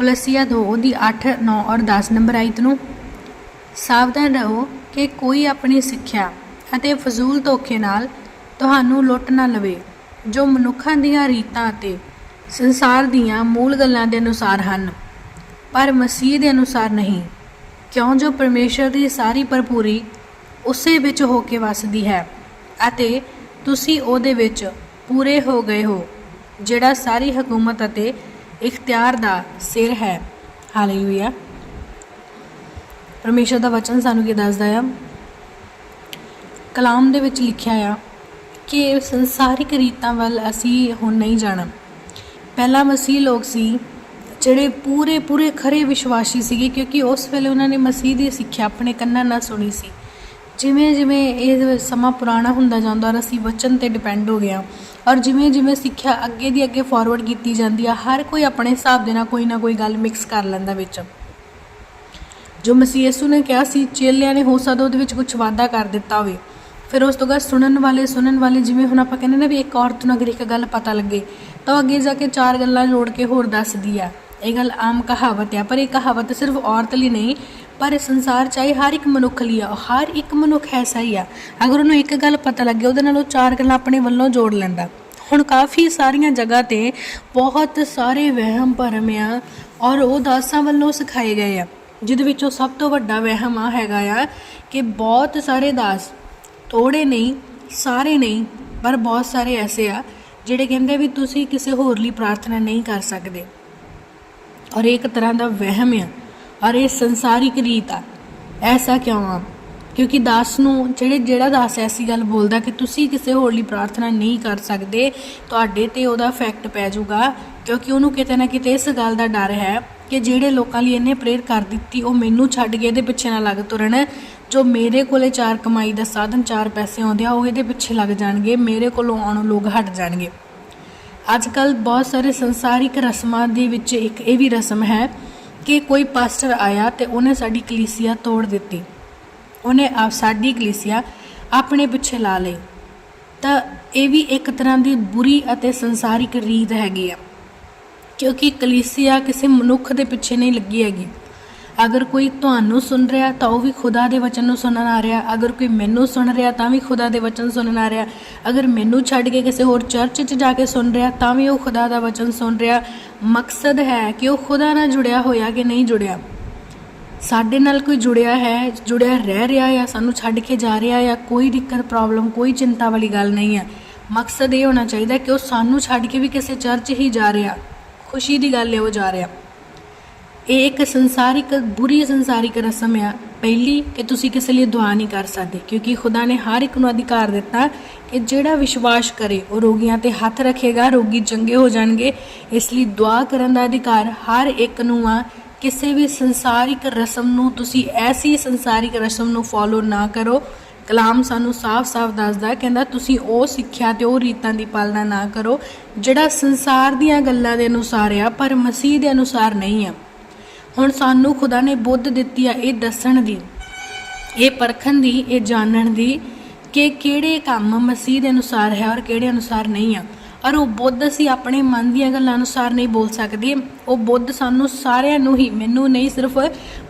ਕੋਲਸੀਆ 2 ਦੀ 8 9 ਔਰ 10 ਨੰਬਰ ਆਇਤ ਨੂੰ ਸਾਵਧਾਨ ਰਹੋ ਕਿ ਕੋਈ ਆਪਣੀ ਸਿੱਖਿਆ ਅਤੇ ਫਜ਼ੂਲ ਧੋਖੇ ਨਾਲ ਤੁਹਾਨੂੰ ਲੁੱਟ ਨਾ ਲਵੇ, ਜੋ ਮਨੁੱਖਾਂ ਦੀਆਂ ਰੀਤਾਂ ਅਤੇ ਸੰਸਾਰ ਦੀਆਂ ਮੂਲ ਗੱਲਾਂ ਦੇ ਅਨੁਸਾਰ ਹਨ। ਪਰ ਮਸੀਹ ਦੇ ਅਨੁਸਾਰ ਨਹੀਂ, ਕਿਉਂ ਜੋ ਪਰਮੇਸ਼ਰ ਦੀ ਸਾਰੀ ਭਰਪੂਰੀ ਉਸੇ ਵਿੱਚ ਹੋ ਕੇ ਵਸਦੀ ਹੈ ਅਤੇ ਤੁਸੀਂ ਉਹਦੇ ਵਿੱਚ ਪੂਰੇ ਹੋ ਗਏ ਹੋ, ਜਿਹੜਾ ਸਾਰੀ ਹਕੂਮਤ ਅਤੇ ਇਖਤਿਆਰ ਦਾ ਸਿਰ ਹੈ। ਹਾਲੇਲੂਇਆ। ਪਰਮੇਸ਼ਰ ਦਾ ਵਚਨ ਸਾਨੂੰ ਕੀ ਦੱਸਦਾ ਆ। ਕਲਾਮ ਦੇ ਵਿੱਚ ਲਿਖਿਆ ਆ ਕਿ ਸੰਸਾਰਿਕ ਰੀਤਾਂ ਵੱਲ ਅਸੀਂ ਹੁਣ ਨਹੀਂ ਜਾਣਾ। ਪਹਿਲਾ ਮਸੀਹ ਲੋਕ ਸੀ, ਜਿਹੜੇ ਪੂਰੇ ਪੂਰੇ ਖਰੇ ਵਿਸ਼ਵਾਸੀ ਸੀਗੇ ਕਿਉਂਕਿ ਉਸ ਵੇਲੇ ਉਹਨਾਂ ਨੇ ਮਸੀਹ ਦੀ ਸਿੱਖਿਆ ਆਪਣੇ ਕੰਨਾਂ ਨਾਲ ਸੁਣੀ ਸੀ। ਜਿਵੇਂ ਜਿਵੇਂ ਇਹ ਸਮਾਂ ਪੁਰਾਣਾ ਹੁੰਦਾ ਜਾਂਦਾ ਔਰ ਅਸੀਂ ਵਚਨ ਤੇ ਡਿਪੈਂਡ ਹੋ ਗਏ ਗਿਆ ਔਰ ਜਿਵੇਂ ਜਿਵੇਂ ਸਿੱਖਿਆ ਅੱਗੇ ਦੀ ਅੱਗੇ ਫਾਰਵਰਡ ਕੀਤੀ ਜਾਂਦੀ ਆ, ਹਰ ਕੋਈ ਆਪਣੇ ਹਿਸਾਬ ਦੇ ਨਾਲ ਕੋਈ ਨਾ ਕੋਈ ਗੱਲ ਮਿਕਸ ਕਰ ਲੈਂਦਾ ਵਿੱਚ। ਜੋ ਮਸੀਹ ਯਿਸੂ ਨੇ ਕਿਹਾ ਸੀ, ਚੇਲਿਆਂ ਨੇ ਹੋ ਸਕਦਾ ਉਹਦੇ ਵਿੱਚ ਕੁਝ ਵਾਅਦਾ ਕਰ ਦਿੱਤਾ ਹੋਵੇ। ਫਿਰ ਉਸ ਤੋਂ ਬਾਅਦ ਸੁਣਨ ਵਾਲੇ ਸੁਣਨ ਵਾਲੇ ਜਿਵੇਂ ਹੁਣ ਆਪਾਂ ਕਹਿੰਦੇ ਨਾ ਵੀ ਇੱਕ ਔਰਤ ਨੂੰ ਅਗਰ ਇੱਕ ਗੱਲ ਪਤਾ ਲੱਗੇ, ਤਾਂ ਉਹ ਅੱਗੇ ਜਾ ਕੇ ਚਾਰ ਗੱਲਾਂ ਜੋੜ ਕੇ ਹੋਰ ਦੱਸਦੀ ਆ। ਇਹ ਗੱਲ ਆਮ ਕਹਾਵਤ ਆ ਪਰ ਇਹ ਕਹਾਵਤ ਸਿਰਫ ਔਰਤ ਲਈ ਨਹੀਂ, ਪਰ ਸੰਸਾਰ ਚਾਹੇ ਹਰ ਇੱਕ ਮਨੁੱਖ ਲਈ ਆ, ਹਰ ਇੱਕ ਮਨੁੱਖ ਐਸਾ ਹੀ ਆ। ਅਗਰ ਉਹਨੂੰ ਇੱਕ ਗੱਲ ਪਤਾ ਲੱਗੇ, ਉਹਦੇ ਨਾਲ ਉਹ ਚਾਰ ਗੱਲਾਂ ਆਪਣੇ ਵੱਲੋਂ ਜੋੜ ਲੈਂਦਾ। ਹੁਣ ਕਾਫੀ ਸਾਰੀਆਂ ਜਗ੍ਹਾ ਤੇ ਬਹੁਤ ਸਾਰੇ ਵਹਿਮ, ਭਰਮ ਆ, ਔਰ ਉਹ ਦਾਸਾਂ ਵੱਲੋਂ ਸਿਖਾਏ ਗਏ ਆ, ਜਿਹਦੇ ਵਿੱਚੋਂ ਸਭ ਤੋਂ ਵੱਡਾ ਵਹਿਮ ਆ ਹੈਗਾ ਆ ਕਿ ਬਹੁਤ ਸਾਰੇ ਦਾਸ ਥੋੜੇ ਨਹੀਂ, ਸਾਰੇ ਨਹੀਂ, ਪਰ ਬਹੁਤ ਸਾਰੇ ਐਸੇ ਆ, ਜਿਹੜੇ ਕਹਿੰਦੇ ਵੀ ਤੁਸੀਂ ਕਿਸੇ ਹੋਰ ਲਈ ਪ੍ਰਾਰਥਨਾ ਨਹੀਂ ਕਰ ਸਕਦੇ। ਔਰ ਇਹ ਇੱਕ ਤਰ੍ਹਾਂ ਦਾ ਵਹਿਮ ਆ, ਔਰ ਇਹ ਸੰਸਾਰਿਕ ਰੀਤ ਆ। ਐਸਾ ਕਿਉਂ ਆ? ਕਿਉਂਕਿ ਦਾਸ ਨੂੰ ਜਿਹੜੇ, ਜਿਹੜਾ ਦਾਸ ਐਸੀ ਗੱਲ ਬੋਲਦਾ ਕਿ ਤੁਸੀਂ ਕਿਸੇ ਹੋਰ ਲਈ ਪ੍ਰਾਰਥਨਾ ਨਹੀਂ ਕਰ ਸਕਦੇ, ਤੁਹਾਡੇ ਤੇ ਉਹਦਾ ਇਫੈਕਟ ਪੈ ਜਾਊਗਾ, ਕਿਉਂਕਿ ਉਹਨੂੰ ਕਿਤੇ ਨਾ ਕਿਤੇ ਇਸ ਗੱਲ ਦਾ ਡਰ ਹੈ ਕਿ ਜਿਹੜੇ ਲੋਕਾਂ ਲਈ ਇਹਨੇ ਪ੍ਰੇਰ ਕਰ ਦਿੱਤੀ, ਉਹ ਮੈਨੂੰ ਛੱਡ ਕੇ ਇਹਦੇ ਪਿੱਛੇ ਨਾ ਲੱਗ ਤੁਰਨ। ਜੋ ਮੇਰੇ ਕੋਲੇ ਚਾਰ ਕਮਾਈ ਦਾ ਸਾਧਨ, ਚਾਰ ਪੈਸੇ ਆਉਂਦੇ ਆ, ਉਹ ਇਹਦੇ ਪਿੱਛੇ ਲੱਗ ਜਾਣਗੇ, ਮੇਰੇ ਕੋਲੋਂ ਆਉਣੋਂ ਲੋਕ ਹਟ ਜਾਣਗੇ। ਅੱਜ ਕੱਲ ਬਹੁਤ ਸਾਰੇ ਸੰਸਾਰਿਕ ਰਸਮਾਂ ਦੇ ਵਿੱਚ ਇੱਕ ਇਹ ਵੀ ਰਸਮ ਹੈ ਕਿ ਕੋਈ ਪਾਸਟਰ ਆਇਆ ਤੇ ਉਹਨੇ ਸਾਡੀ ਕਲੀਸਿਆ ਤੋੜ ਦਿੱਤੀ। ਉਹਨੇ ਆਪ ਸਾਡੀ ਕਲੀਸਿਆ ਆਪਣੇ ਪਿੱਛੇ ਲਾ ਲਈ। ਤਾਂ ਇਹ ਵੀ ਇੱਕ ਤਰ੍ਹਾਂ ਦੀ ਬੁਰੀ ਅਤੇ ਸੰਸਾਰਿਕ ਰੀਤ ਹੈਗੀ ਆ। ਕਿਉਂਕਿ ਕਲੀਸਿਆ ਕਿਸੇ ਮਨੁੱਖ ਦੇ ਪਿੱਛੇ ਨਹੀਂ ਲੱਗੀ ਹੈਗੀ। ਅਗਰ ਕੋਈ ਤੁਹਾਨੂੰ ਸੁਣ ਰਿਹਾ, ਤਾਂ ਉਹ ਵੀ ਖੁਦਾ ਦੇ ਵਚਨ ਨੂੰ ਸੁਣਨ ਆ ਰਿਹਾ। ਅਗਰ ਕੋਈ ਮੈਨੂੰ ਸੁਣ ਰਿਹਾ, ਤਾਂ ਵੀ ਖੁਦਾ ਦੇ ਵਚਨ ਸੁਣਨ ਆ ਰਿਹਾ। ਅਗਰ ਮੈਨੂੰ ਛੱਡ ਕੇ ਕਿਸੇ ਹੋਰ ਚਰਚ 'ਚ ਜਾ ਕੇ ਸੁਣ ਰਿਹਾ, ਤਾਂ ਵੀ ਉਹ ਖੁਦਾ ਦਾ ਵਚਨ ਸੁਣ ਰਿਹਾ। ਮਕਸਦ ਹੈ ਕਿ ਉਹ ਖੁਦਾ ਨਾਲ ਜੁੜਿਆ ਹੋਇਆ ਕਿ ਨਹੀਂ ਜੁੜਿਆ। ਸਾਡੇ ਨਾਲ ਕੋਈ ਜੁੜਿਆ ਹੈ, ਜੁੜਿਆ ਰਹਿ ਰਿਹਾ ਜਾਂ ਸਾਨੂੰ ਛੱਡ ਕੇ ਜਾ ਰਿਹਾ ਜਾਂ ਕੋਈ ਦਿੱਕਤ ਪ੍ਰੋਬਲਮ ਕੋਈ ਚਿੰਤਾ ਵਾਲੀ ਗੱਲ ਨਹੀਂ ਹੈ ਮਕਸਦ ਇਹ ਹੋਣਾ ਚਾਹੀਦਾ ਕਿ ਉਹ ਸਾਨੂੰ ਛੱਡ ਕੇ ਵੀ ਕਿਸੇ ਚਰਚ ਹੀ ਜਾ ਰਿਹਾ। ਖੁਸ਼ੀ ਦੀ ਗੱਲ ਹੈ, ਉਹ ਜਾ ਰਿਹਾ। ਇਹ ਇੱਕ ਸੰਸਾਰਿਕ, ਬੁਰੀ ਸੰਸਾਰਿਕ ਰਸਮ ਆ। ਪਹਿਲੀ ਕਿ ਤੁਸੀਂ ਕਿਸੇ ਲਈ ਦੁਆ ਨਹੀਂ ਕਰ ਸਕਦੇ, ਕਿਉਂਕਿ ਖੁਦਾ ਨੇ ਹਰ ਇੱਕ ਨੂੰ ਅਧਿਕਾਰ ਦਿੱਤਾ ਕਿ ਜਿਹੜਾ ਵਿਸ਼ਵਾਸ ਕਰੇ, ਉਹ ਰੋਗੀਆਂ ਤੇ ਹੱਥ ਰੱਖੇਗਾ, ਰੋਗੀ ਚੰਗੇ ਹੋ ਜਾਣਗੇ। ਇਸ ਲਈ ਦੁਆ ਕਰਨ ਦਾ ਅਧਿਕਾਰ ਹਰ ਇੱਕ ਨੂੰ ਆ। ਕਿਸੇ ਵੀ ਸੰਸਾਰਿਕ ਰਸਮ ਨੂੰ ਤੁਸੀਂ ਐਸੀ ਸੰਸਾਰਿਕ ਰਸਮ ਨੂੰ ਫੋਲੋ ਨਾ ਕਰੋ। ਕਲਾਮ ਸਾਨੂੰ ਸਾਫ਼-ਸਾਫ਼ ਦੱਸਦਾ ਕਹਿੰਦਾ ਤੁਸੀਂ ਉਹ ਸਿੱਖਿਆ ਤੇ ਉਹ ਰੀਤਾਂ ਦੀ ਪਾਲਣਾ ਨਾ ਕਰੋ, ਜਿਹੜਾ ਸੰਸਾਰ ਦੀਆਂ ਗੱਲਾਂ ਦੇ ਅਨੁਸਾਰ ਆ, ਪਰ ਮਸੀਹ ਦੇ ਅਨੁਸਾਰ ਨਹੀਂ ਆ। ਹੁਣ ਸਾਨੂੰ ਖੁਦਾ ਨੇ ਬੁੱਧ ਦਿੱਤੀ ਆ ਇਹ ਦੱਸਣ ਦੀ, ਇਹ ਪਰਖਣ ਦੀ, ਇਹ ਜਾਣਨ ਦੀ ਕਿ ਕਿਹੜੇ ਕੰਮ ਮਸੀਹ ਦੇ ਅਨੁਸਾਰ ਹੈ ਔਰ ਕਿਹੜੇ ਅਨੁਸਾਰ ਨਹੀਂ ਆ। ਔਰ ਉਹ ਬੁੱਧ ਅਸੀਂ ਆਪਣੇ ਮਨ ਦੀਆਂ ਗੱਲਾਂ ਅਨੁਸਾਰ ਨਹੀਂ ਬੋਲ ਸਕਦੇ। ਉਹ ਬੁੱਧ ਸਾਨੂੰ ਸਾਰਿਆਂ ਨੂੰ ਹੀ, ਮੈਨੂੰ ਨਹੀਂ ਸਿਰਫ,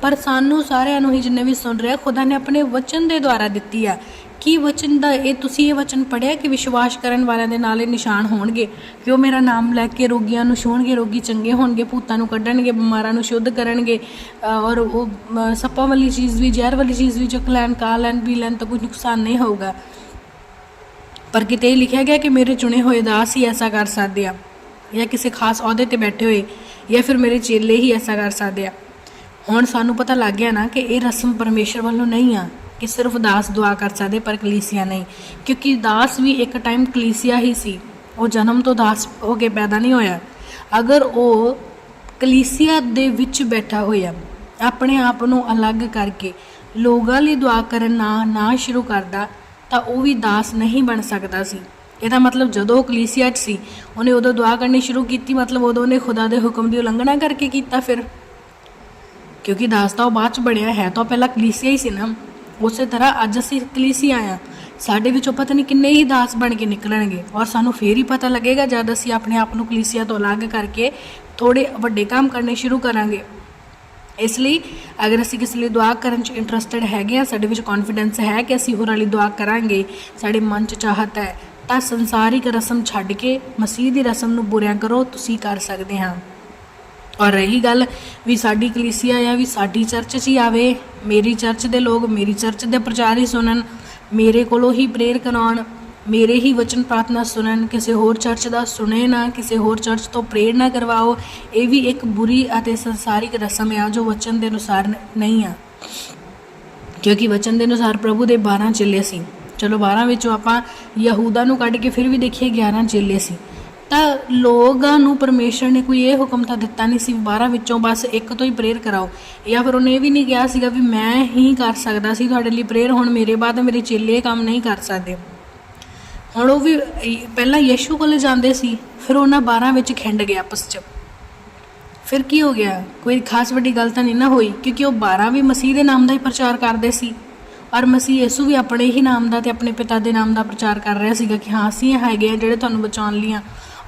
ਪਰ ਸਾਨੂੰ ਸਾਰਿਆਂ ਨੂੰ ਹੀ ਜਿੰਨੇ ਵੀ ਸੁਣ ਰਿਹਾ, ਖੁਦਾ ਨੇ ਆਪਣੇ ਵਚਨ ਦੇ ਦੁਆਰਾ ਦਿੱਤੀ ਆ ਕੀ ਵਚਨ ਦਾ ਇਹ ਤੁਸੀਂ ਇਹ ਵਚਨ ਪੜਿਆ ਕਿ ਵਿਸ਼ਵਾਸ ਕਰਨ ਵਾਲਿਆਂ ਦੇ ਨਾਲ ਇਹ ਨਿਸ਼ਾਨ ਹੋਣਗੇ? ਕਿ ਉਹ ਮੇਰਾ ਨਾਮ ਲੈ ਕੇ ਰੋਗੀਆਂ ਨੂੰ ਛੂਹਣਗੇ? ਰੋਗੀ ਚੰਗੇ ਹੋਣਗੇ, ਭੂਤਾਂ ਨੂੰ ਕੱਢਣਗੇ, ਬਿਮਾਰਾਂ ਨੂੰ ਸ਼ੁੱਧ ਕਰਨਗੇ ਔਰ ਉਹ ਸੱਪਾਂ ਵਾਲੀ ਚੀਜ਼ ਵੀ, ਜ਼ਹਿਰ ਵਾਲੀ ਚੀਜ਼ ਵੀ ਚੁੱਕ ਲੈਣ, ਖਾ ਲੈਣ, ਪੀ ਲੈਣ ਤਾਂ ਕੋਈ ਨੁਕਸਾਨ ਨਹੀਂ ਹੋਊਗਾ। ਪਰ ਕਿਤੇ ਇਹ ਲਿਖਿਆ ਗਿਆ ਕਿ ਮੇਰੇ ਚੁਣੇ ਹੋਏ ਦਾਸ ਹੀ ਐਸਾ ਕਰ ਸਕਦੇ ਆ, ਜਾਂ ਕਿਸੇ ਖਾਸ ਅਹੁਦੇ ਤੇ ਬੈਠੇ ਹੋਏ, ਜਾਂ ਫਿਰ ਮੇਰੇ ਚੇਲੇ ਹੀ ਐਸਾ ਕਰ ਸਕਦੇ ਆ। ਹੁਣ ਸਾਨੂੰ ਪਤਾ ਲੱਗ ਗਿਆ ਨਾ ਕਿ ਇਹ ਰਸਮ ਪਰਮੇਸ਼ਰ ਵੱਲੋਂ ਨਹੀਂ ਆ। ਕਿ ਸਿਰਫ ਦਾਸ ਦੁਆ ਕਰ ਸਕਦੇ ਪਰ ਕਲੀਸਿਆ ਨਹੀਂ। ਕਿਉਂਕਿ ਦਾਸ ਵੀ ਇੱਕ ਟਾਈਮ ਕਲੀਸਿਆ ਹੀ ਸੀ। ਉਹ ਜਨਮ ਤੋਂ ਦਾਸ ਹੋ ਕੇ ਪੈਦਾ ਨਹੀਂ ਹੋਇਆ। ਅਗਰ ਉਹ ਕਲੀਸਿਆ ਦੇ ਵਿੱਚ ਬੈਠਾ ਹੋਇਆ, ਆਪਣੇ ਆਪ ਨੂੰ ਅਲੱਗ ਕਰਕੇ ਲੋਕਾਂ ਲਈ ਦੁਆ ਕਰਨ ਨਾ ਨਾ ਸ਼ੁਰੂ ਕਰਦਾ, ਤਾਂ ਉਹ ਵੀ ਦਾਸ ਨਹੀਂ ਬਣ ਸਕਦਾ ਸੀ। ਇਹਦਾ ਮਤਲਬ ਜਦੋਂ ਉਹ ਕਲੀਸਿਆ 'ਚ ਸੀ, ਉਹਨੇ ਉਦੋਂ ਦੁਆ ਕਰਨੀ ਸ਼ੁਰੂ ਕੀਤੀ, ਮਤਲਬ ਉਦੋਂ ਉਹਨੇ ਖੁਦਾ ਦੇ ਹੁਕਮ ਦੀ ਉਲੰਘਣਾ ਕਰਕੇ ਕੀਤਾ ਫਿਰ। ਕਿਉਂਕਿ ਦਾਸ ਤਾਂ ਉਹ ਬਾਅਦ ਚ ਬਣਿਆ ਹੈ, ਤਾਂ ਉਹ ਪਹਿਲਾਂ ਕਲੀਸਿਆ ਹੀ ਸੀ ਨਾ। ਉਸੇ ਤਰ੍ਹਾਂ ਅੱਜ ਅਸੀਂ ਕਲੀਸਿਆ ਆ ਸਾਡੇ ਵਿੱਚੋਂ ਪਤਾ ਨਹੀਂ ਕਿੰਨੇ ਹੀ ਦਾਸ ਬਣ ਕੇ ਨਿਕਲਣਗੇ ਔਰ ਸਾਨੂੰ ਫੇਰ ਹੀ ਪਤਾ ਲੱਗੇਗਾ ਜਦ ਅਸੀਂ ਆਪਣੇ ਆਪ ਨੂੰ ਕਲੀਸਿਆ ਤੋਂ ਅਲੱਗ ਕਰਕੇ ਥੋੜੇ ਵੱਡੇ ਕੰਮ ਕਰਨੇ ਸ਼ੁਰੂ ਕਰਾਂਗੇ। ਇਸ ਲਈ ਅਗਰ ਅਸੀਂ ਕਿਸੇ ਲਈ ਦੁਆ ਕਰਨ ਚ ਇੰਟਰਸਟਿਡ ਹੈਗੇ ਆ ਸਾਡੇ ਵਿੱਚ ਕੌਨਫੀਡੈਂਸ ਹੈ ਕਿ ਅਸੀਂ ਹੋਰਾਂ ਲਈ ਦੁਆ ਕਰਾਂਗੇ, ਸਾਡੇ ਮਨ ਚ ਚਾਹਤ ਹੈ, ਤਾਂ ਸੰਸਾਰਿਕ ਰਸਮ ਛੱਡ ਕੇ ਮਸੀਹ ਦੀ ਰਸਮ ਨੂੰ ਬੁਰਿਆਂ ਕਰੋ, ਤੁਸੀਂ ਕਰ ਸਕਦੇ ਹਾਂ। ਔਰ ਰਹੀ ਗੱਲ ਵੀ ਸਾਡੀ ਕਲੀਸਿਆ ਆ ਵੀ ਸਾਡੀ ਚਰਚ 'ਚ ਹੀ ਆਵੇ, ਮੇਰੀ ਚਰਚ ਦੇ ਲੋਕ ਮੇਰੀ ਚਰਚ ਦੇ ਪ੍ਰਚਾਰ ਹੀ ਸੁਣਨ, ਮੇਰੇ ਕੋਲੋਂ ਹੀ ਪ੍ਰੇਰ ਕਰਾਉਣ, ਮੇਰੇ ਹੀ ਵਚਨ ਪ੍ਰਾਰਥਨਾ ਸੁਣਨ, ਕਿਸੇ ਹੋਰ ਚਰਚ ਦਾ ਸੁਣੇ ਨਾ, ਕਿਸੇ ਹੋਰ ਚਰਚ ਤੋਂ ਪ੍ਰੇਰ ਨਾ ਕਰਵਾਓ, ਇਹ ਵੀ ਇੱਕ ਬੁਰੀ ਅਤੇ ਸੰਸਾਰਿਕ ਰਸਮ ਆ ਜੋ ਵਚਨ ਦੇ ਅਨੁਸਾਰ ਨਹੀਂ ਆ। ਕਿਉਂਕਿ ਵਚਨ ਦੇ ਅਨੁਸਾਰ ਪ੍ਰਭੂ ਦੇ 12 ਚੇਲੇ ਸੀ। ਚਲੋ 12 ਵਿੱਚੋਂ ਆਪਾਂ ਯਹੂਦਾ ਨੂੰ ਕੱਢ ਕੇ ਫਿਰ ਵੀ ਦੇਖੀਏ 11 ਚੇਲੇ ਸੀ। ਤਾਂ ਲੋਕਾਂ ਨੂੰ ਪਰਮੇਸ਼ਰ ਨੇ ਕੋਈ ਇਹ ਹੁਕਮ ਤਾਂ ਦਿੱਤਾ ਨਹੀਂ ਸੀ 12 ਵਿੱਚੋਂ ਬਸ ਇੱਕ ਤੋਂ ਹੀ ਪ੍ਰੇਅਰ ਕਰਾਓ। ਜਾਂ ਫਿਰ ਉਹਨੇ ਇਹ ਵੀ ਨਹੀਂ ਕਿਹਾ ਸੀਗਾ ਵੀ ਮੈਂ ਹੀ ਕਰ ਸਕਦਾ ਸੀ, ਤੁਹਾਡੇ ਲਈ ਪ੍ਰੇਅਰ ਹੁਣ ਮੇਰੇ ਬਾਅਦ ਮੇਰੇ ਚੇਲੇ ਇਹ ਕੰਮ ਨਹੀਂ ਕਰ ਸਕਦੇ। ਹੁਣ ਉਹ ਵੀ ਪਹਿਲਾਂ ਯੀਸ਼ੂ ਕੋਲੇ ਜਾਂਦੇ ਸੀ, ਫਿਰ ਉਹਨਾਂ 12 ਵਿੱਚ ਖਿੰਡ ਗਿਆ ਆਪਸ 'ਚ। ਫਿਰ ਕੀ ਹੋ ਗਿਆ? ਕੋਈ ਖਾਸ ਵੱਡੀ ਗੱਲ ਤਾਂ ਨਹੀਂ ਨਾ ਹੋਈ, ਕਿਉਂਕਿ ਉਹ 12 ਵੀ ਮਸੀਹ ਦੇ ਨਾਮ ਦਾ ਹੀ ਪ੍ਰਚਾਰ ਕਰਦੇ ਸੀ। ਔਰ ਮਸੀਹ ਯਿਸੂ ਵੀ ਆਪਣੇ ਹੀ ਨਾਮ ਦਾ ਤੇ ਆਪਣੇ ਪਿਤਾ ਦੇ ਨਾਮ ਦਾ ਪ੍ਰਚਾਰ ਕਰ ਰਿਹਾ ਸੀਗਾ ਕਿ ਹਾਂ, ਅਸੀਂ ਹੈਗੇ ਆ ਜਿਹੜੇ ਤੁਹਾਨੂੰ ਬਚਾਉਣ ਲਈ ਆ।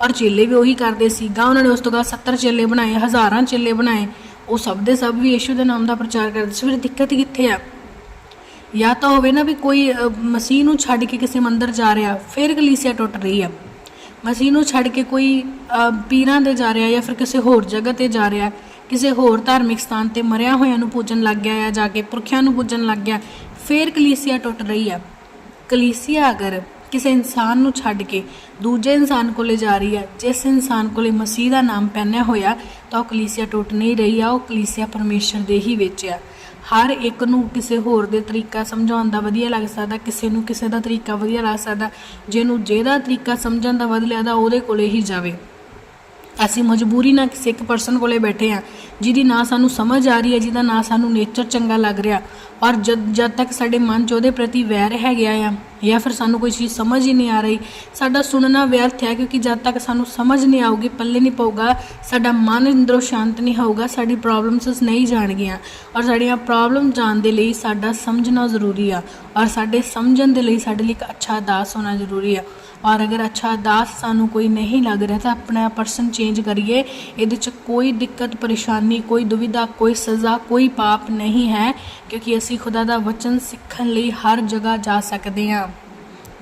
ਔਰ ਚੇਲੇ ਵੀ ਉਹੀ ਕਰਦੇ ਸੀਗਾ। ਉਹਨਾਂ ਨੇ ਉਸ ਤੋਂ ਬਾਅਦ 70 ਚੇਲੇ ਬਣਾਏ, ਹਜ਼ਾਰਾਂ ਚੇਲੇ ਬਣਾਏ। ਉਹ ਸਭ ਦੇ ਸਭ ਵੀ ਯਿਸੂ ਦੇ ਨਾਮ ਦਾ ਪ੍ਰਚਾਰ ਕਰਦੇ ਸੀ। ਫਿਰ ਦਿੱਕਤ ਕਿੱਥੇ ਆ? ਜਾਂ ਤਾਂ ਹੋਵੇ ਨਾ ਵੀ ਕੋਈ ਮਸੀਹ ਨੂੰ ਛੱਡ ਕੇ ਕਿਸੇ ਮੰਦਰ ਜਾ ਰਿਹਾ, ਫਿਰ ਕਲੀਸਿਆ ਟੁੱਟ ਰਹੀ ਆ। ਮਸੀਹ ਨੂੰ ਛੱਡ ਕੇ ਕੋਈ ਪੀਰਾਂ ਦੇ ਜਾ ਰਿਹਾ ਜਾਂ ਫਿਰ ਕਿਸੇ ਹੋਰ ਜਗ੍ਹਾ ਤੇ ਜਾ ਰਿਹਾ, ਕਿਸੇ ਹੋਰ ਧਾਰਮਿਕ ਸਥਾਨ ਤੇ ਮਰਿਆ ਹੋਇਆਂ ਨੂੰ ਪੂਜਣ ਲੱਗ ਗਿਆ ਜਾਂ ਜਾ ਕੇ ਪੁਰਖਿਆਂ ਨੂੰ ਪੂਜਣ ਲੱਗ ਗਿਆ, ਫਿਰ ਕਲੀਸਿਆ ਟੁੱਟ ਰਹੀ ਆ। ਕਲੀਸਿਆ ਅਗਰ ਕਿਸੇ ਇਨਸਾਨ ਨੂੰ ਛੱਡ ਕੇ ਦੂਜੇ ਇਨਸਾਨ ਕੋਲੇ ਜਾ ਰਹੀ ਹੈ, ਜਿਸ ਇਨਸਾਨ ਕੋਲੇ ਮਸੀਹ ਦਾ ਨਾਮ ਪਹਿਨਿਆ ਹੋਇਆ, ਤਾਂ ਉਹ ਕਲੀਸਿਆ ਟੁੱਟ ਨਹੀਂ ਰਹੀ ਆ, ਉਹ ਕਲੀਸਿਆ ਪਰਮੇਸ਼ਰ ਦੇ ਹੀ ਵਿੱਚ ਆ। ਹਰ ਇੱਕ ਨੂੰ ਕਿਸੇ ਹੋਰ ਦੇ ਤਰੀਕਾ ਸਮਝਾਉਣ ਦਾ ਵਧੀਆ ਲੱਗ ਸਕਦਾ, ਕਿਸੇ ਨੂੰ ਕਿਸੇ ਦਾ ਤਰੀਕਾ ਵਧੀਆ ਲੱਗ ਸਕਦਾ, ਜਿਹਨੂੰ ਜਿਹਦਾ ਤਰੀਕਾ ਸਮਝਣ ਦਾ ਵਧੀਆ ਲੱਗਦਾ, ਉਹਦੇ ਕੋਲੇ ਹੀ ਜਾਵੇ। ਅਸੀਂ ਮਜਬੂਰੀ ਨਾਲ ਕਿਸੇ ਇੱਕ ਪਰਸਨ ਕੋਲੇ ਬੈਠੇ ਆ ਜਿਹਦੀ ਨਾ ਸਾਨੂੰ ਸਮਝ ਆ ਰਹੀ ਹੈ, ਜਿਹਦਾ ਨਾ ਸਾਨੂੰ ਨੇਚਰ ਚੰਗਾ ਲੱਗ ਰਿਹਾ, ਔਰ ਜਦ ਜਦ ਤੱਕ ਸਾਡੇ ਮਨ 'ਚ ਉਹਦੇ ਪ੍ਰਤੀ ਵੈਰ ਹੈ ਗਿਆ ਆ ਜਾਂ ਫਿਰ ਸਾਨੂੰ ਕੋਈ ਚੀਜ਼ ਸਮਝ ਹੀ ਨਹੀਂ ਆ ਰਹੀ। ਸਾਡਾ ਸੁਣਨਾ ਵਿਅਰਥ ਹੈ ਕਿਉਂਕਿ ਜਦ ਤੱਕ ਸਾਨੂੰ ਸਮਝ ਨਹੀਂ ਆਊਗੀ, ਪੱਲੇ ਨਹੀਂ ਪਊਗਾ, ਸਾਡਾ ਮਨ ਅੰਦਰੋਂ ਸ਼ਾਂਤ ਨਹੀਂ ਹੋਊਗਾ, ਸਾਡੀ ਪ੍ਰੋਬਲਮਸ ਨਹੀਂ ਜਾਣਗੀਆਂ। ਔਰ ਸਾਡੀਆਂ ਪ੍ਰੋਬਲਮ ਜਾਣ ਦੇ ਲਈ ਸਾਡਾ ਸਮਝਣਾ ਜ਼ਰੂਰੀ ਆ। ਔਰ ਸਾਡੇ ਸਮਝਣ ਦੇ ਲਈ ਸਾਡੇ ਲਈ ਇੱਕ ਅੱਛਾ ਅਰਦਾਸ ਹੋਣਾ ਜ਼ਰੂਰੀ ਆ। ਔਰ ਅਗਰ ਅੱਛਾ ਅਰਦਾਸ ਸਾਨੂੰ ਕੋਈ ਨਹੀਂ ਲੱਗ ਰਿਹਾ ਤਾਂ ਆਪਣਾ ਪਰਸਨ ਚੇਂਜ ਕਰੀਏ। ਇਹਦੇ 'ਚ ਕੋਈ ਦਿੱਕਤ, ਪਰੇਸ਼ਾਨੀ, ਕੋਈ ਦੁਵਿਧਾ, ਕੋਈ ਸਜ਼ਾ, ਕੋਈ ਪਾਪ ਨਹੀਂ ਹੈ, ਕਿਉਂਕਿ ਅਸੀਂ ਖੁਦਾ ਦਾ ਵਚਨ ਸਿੱਖਣ ਲਈ ਹਰ ਜਗ੍ਹਾ ਜਾ ਸਕਦੇ ਹਾਂ।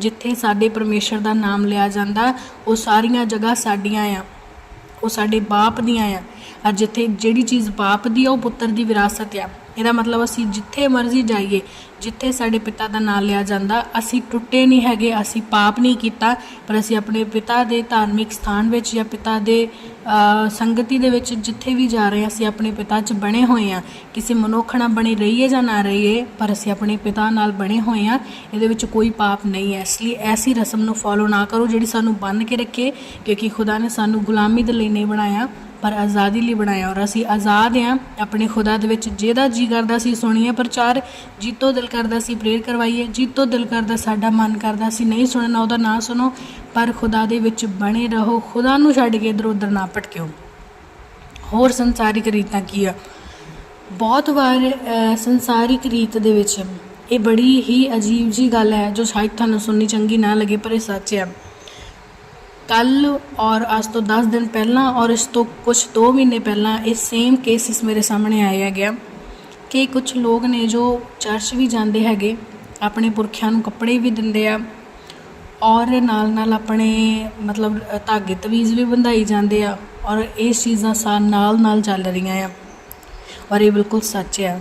ਜਿੱਥੇ ਸਾਡੇ ਪਰਮੇਸ਼ਰ ਦਾ ਨਾਮ ਲਿਆ ਜਾਂਦਾ, ਉਹ ਸਾਰੀਆਂ ਜਗ੍ਹਾ ਸਾਡੀਆਂ ਆ। ਉਹ ਸਾਡੇ ਬਾਪ ਦੀਆਂ ਆ। ਔਰ ਜਿੱਥੇ ਜਿਹੜੀ ਚੀਜ਼ ਬਾਪ ਦੀ ਆ, ਉਹ ਪੁੱਤਰ ਦੀ ਵਿਰਾਸਤ ਆ। ਇਹਦਾ ਮਤਲਬ ਅਸੀਂ ਜਿੱਥੇ ਮਰਜ਼ੀ ਜਾਈਏ, ਜਿੱਥੇ ਸਾਡੇ ਪਿਤਾ ਦਾ ਨਾਮ ਲਿਆ ਜਾਂਦਾ, ਅਸੀਂ ਟੁੱਟੇ ਨਹੀਂ ਹੈਗੇ, ਅਸੀਂ ਪਾਪ ਨਹੀਂ ਕੀਤਾ, ਪਰ ਅਸੀਂ ਆਪਣੇ ਪਿਤਾ ਦੇ ਧਾਰਮਿਕ ਸਥਾਨ ਵਿੱਚ ਜਾਂ ਪਿਤਾ ਦੇ ਸੰਗਤੀ ਦੇ ਵਿੱਚ ਜਿੱਥੇ ਵੀ ਜਾ ਰਹੇ ਹਾਂ, ਅਸੀਂ ਆਪਣੇ ਪਿਤਾ 'ਚ ਬਣੇ ਹੋਏ ਹਾਂ। ਕਿਸੇ ਮਨੁੱਖ ਨਾਲ ਬਣੇ ਰਹੀਏ ਜਾਂ ਨਾ ਰਹੀਏ, ਪਰ ਅਸੀਂ ਆਪਣੇ ਪਿਤਾ ਨਾਲ ਬਣੇ ਹੋਏ ਹਾਂ, ਇਹਦੇ ਵਿੱਚ ਕੋਈ ਪਾਪ ਨਹੀਂ ਹੈ। ਇਸ ਲਈ ਐਸੀ ਰਸਮ ਨੂੰ ਫੋਲੋ ਨਾ ਕਰੋ ਜਿਹੜੀ ਸਾਨੂੰ ਬੰਨ੍ਹ ਕੇ ਰੱਖੇ, ਕਿਉਂਕਿ ਖੁਦਾ ਨੇ ਸਾਨੂੰ ਗੁਲਾਮੀ ਦੇ ਲਈ ਨਹੀਂ ਬਣਾਇਆ। ਪਰ ਆਜ਼ਾਦੀ ਲਈ ਬਣਾਇਆ ਔਰ ਅਸੀਂ ਆਜ਼ਾਦ ਹਾਂ। ਆਪਣੇ ਖੁਦਾ ਦੇ ਵਿੱਚ ਜਿਹਦਾ ਜੀ ਕਰਦਾ ਸੀ ਸੁਣੀਏ ਪ੍ਰਚਾਰ। ਜੀਤੋ ਦਿਲ ਕਰਦਾ ਸੀ, ਪ੍ਰੇਰ ਕਰਵਾਈਏ। ਜੀਤੋ ਦਿਲ ਕਰਦਾ, ਸਾਡਾ ਮਨ ਕਰਦਾ ਸੀ, ਨਹੀਂ ਸੁਣਨਾ ਉਹਦਾ ਨਾ ਸੁਣੋ। ਪਰ ਖੁਦਾ ਦੇ ਵਿੱਚ ਬਣੇ ਰਹੋ। ਖੁਦਾ ਨੂੰ ਛੱਡ ਕੇ ਇਧਰ ਉਧਰ ਨਾ ਭਟਕਿਓ। ਹੋਰ ਸੰਸਾਰਿਕ ਰੀਤਾਂ ਕੀ ਆ? ਬਹੁਤ ਵਾਰ ਸੰਸਾਰਿਕ ਰੀਤ ਦੇ ਵਿੱਚ ਇਹ ਬੜੀ ਹੀ ਅਜੀਬ ਜੀ ਗੱਲ ਹੈ, ਜੋ ਸ਼ਾਇਦ ਤੁਹਾਨੂੰ ਸੁਣਨੀ ਚੰਗੀ ਨਾ ਲੱਗੇ, ਪਰ ਇਹ ਸੱਚ ਹੈ। ਕੱਲ ਔਰ ਅੱਜ ਤੋਂ 10 ਦਿਨ ਪਹਿਲਾਂ ਔਰ ਇਸ ਤੋਂ ਕੁਝ 2 ਮਹੀਨੇ ਪਹਿਲਾਂ ਇਹ ਸੇਮ ਕੇਸਿਸ ਮੇਰੇ ਸਾਹਮਣੇ ਆਏ ਹੈਗੇ ਆ ਕਿ ਕੁਝ ਲੋਕ ਨੇ ਜੋ ਚਰਚ ਵੀ ਜਾਂਦੇ ਹੈਗੇ, ਆਪਣੇ ਪੁਰਖਿਆਂ ਨੂੰ ਕੱਪੜੇ ਵੀ ਦਿੰਦੇ ਆ ਔਰ ਨਾਲ ਨਾਲ ਆਪਣੇ ਮਤਲਬ ਧਾਗੇ, ਤਵੀਜ਼ ਵੀ ਬੰਧਾਈ ਜਾਂਦੇ ਆ ਔਰ ਇਹ ਚੀਜ਼ਾਂ ਸਾ, ਨਾਲ ਨਾਲ ਚੱਲ ਰਹੀਆਂ ਆ ਔਰ ਇਹ ਬਿਲਕੁਲ ਸੱਚ ਆ,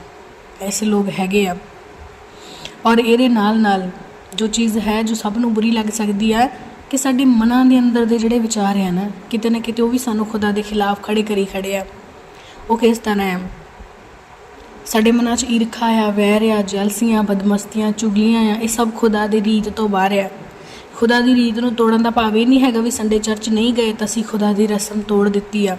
ਐਸੇ ਲੋਕ ਹੈਗੇ ਆ ਔਰ ਇਹਦੇ ਨਾਲ ਨਾਲ ਜੋ ਚੀਜ਼ ਹੈ ਜੋ ਸਭ ਨੂੰ ਬੁਰੀ ਲੱਗ ਸਕਦੀ ਹੈ ਕਿ ਸਾਡੇ ਮਨਾਂ ਦੇ ਅੰਦਰ ਦੇ ਜਿਹੜੇ ਵਿਚਾਰ ਆ ਨਾ, ਕਿਤੇ ਨਾ ਕਿਤੇ ਉਹ ਵੀ ਸਾਨੂੰ ਖੁਦਾ ਦੇ ਖਿਲਾਫ ਖੜੇ ਕਰੀ ਖੜੇ ਆ। ਉਹ ਕਿਸ ਤਰ੍ਹਾਂ ਹੈ ਸਾਡੇ ਮਨਾਂ 'ਚ ਈਰਖਾ ਆ, ਵੈਰ ਆ, ਜਲਸੀਆਂ, ਬਦਮਸਤੀਆਂ, ਚੁਗਲੀਆਂ ਆ, ਇਹ ਸਭ ਖੁਦਾ ਦੀ ਰੀਤ ਤੋਂ ਬਾਹਰ ਆ। ਖੁਦਾ ਦੀ ਰੀਤ ਨੂੰ ਤੋੜਨ ਦਾ ਭਾਵ ਇਹ ਨਹੀਂ ਹੈਗਾ ਵੀ ਸੰਡੇ ਚਰਚ ਨਹੀਂ ਗਏ ਤਾਂ ਅਸੀਂ ਖੁਦਾ ਦੀ ਰਸਮ ਤੋੜ ਦਿੱਤੀ ਆ।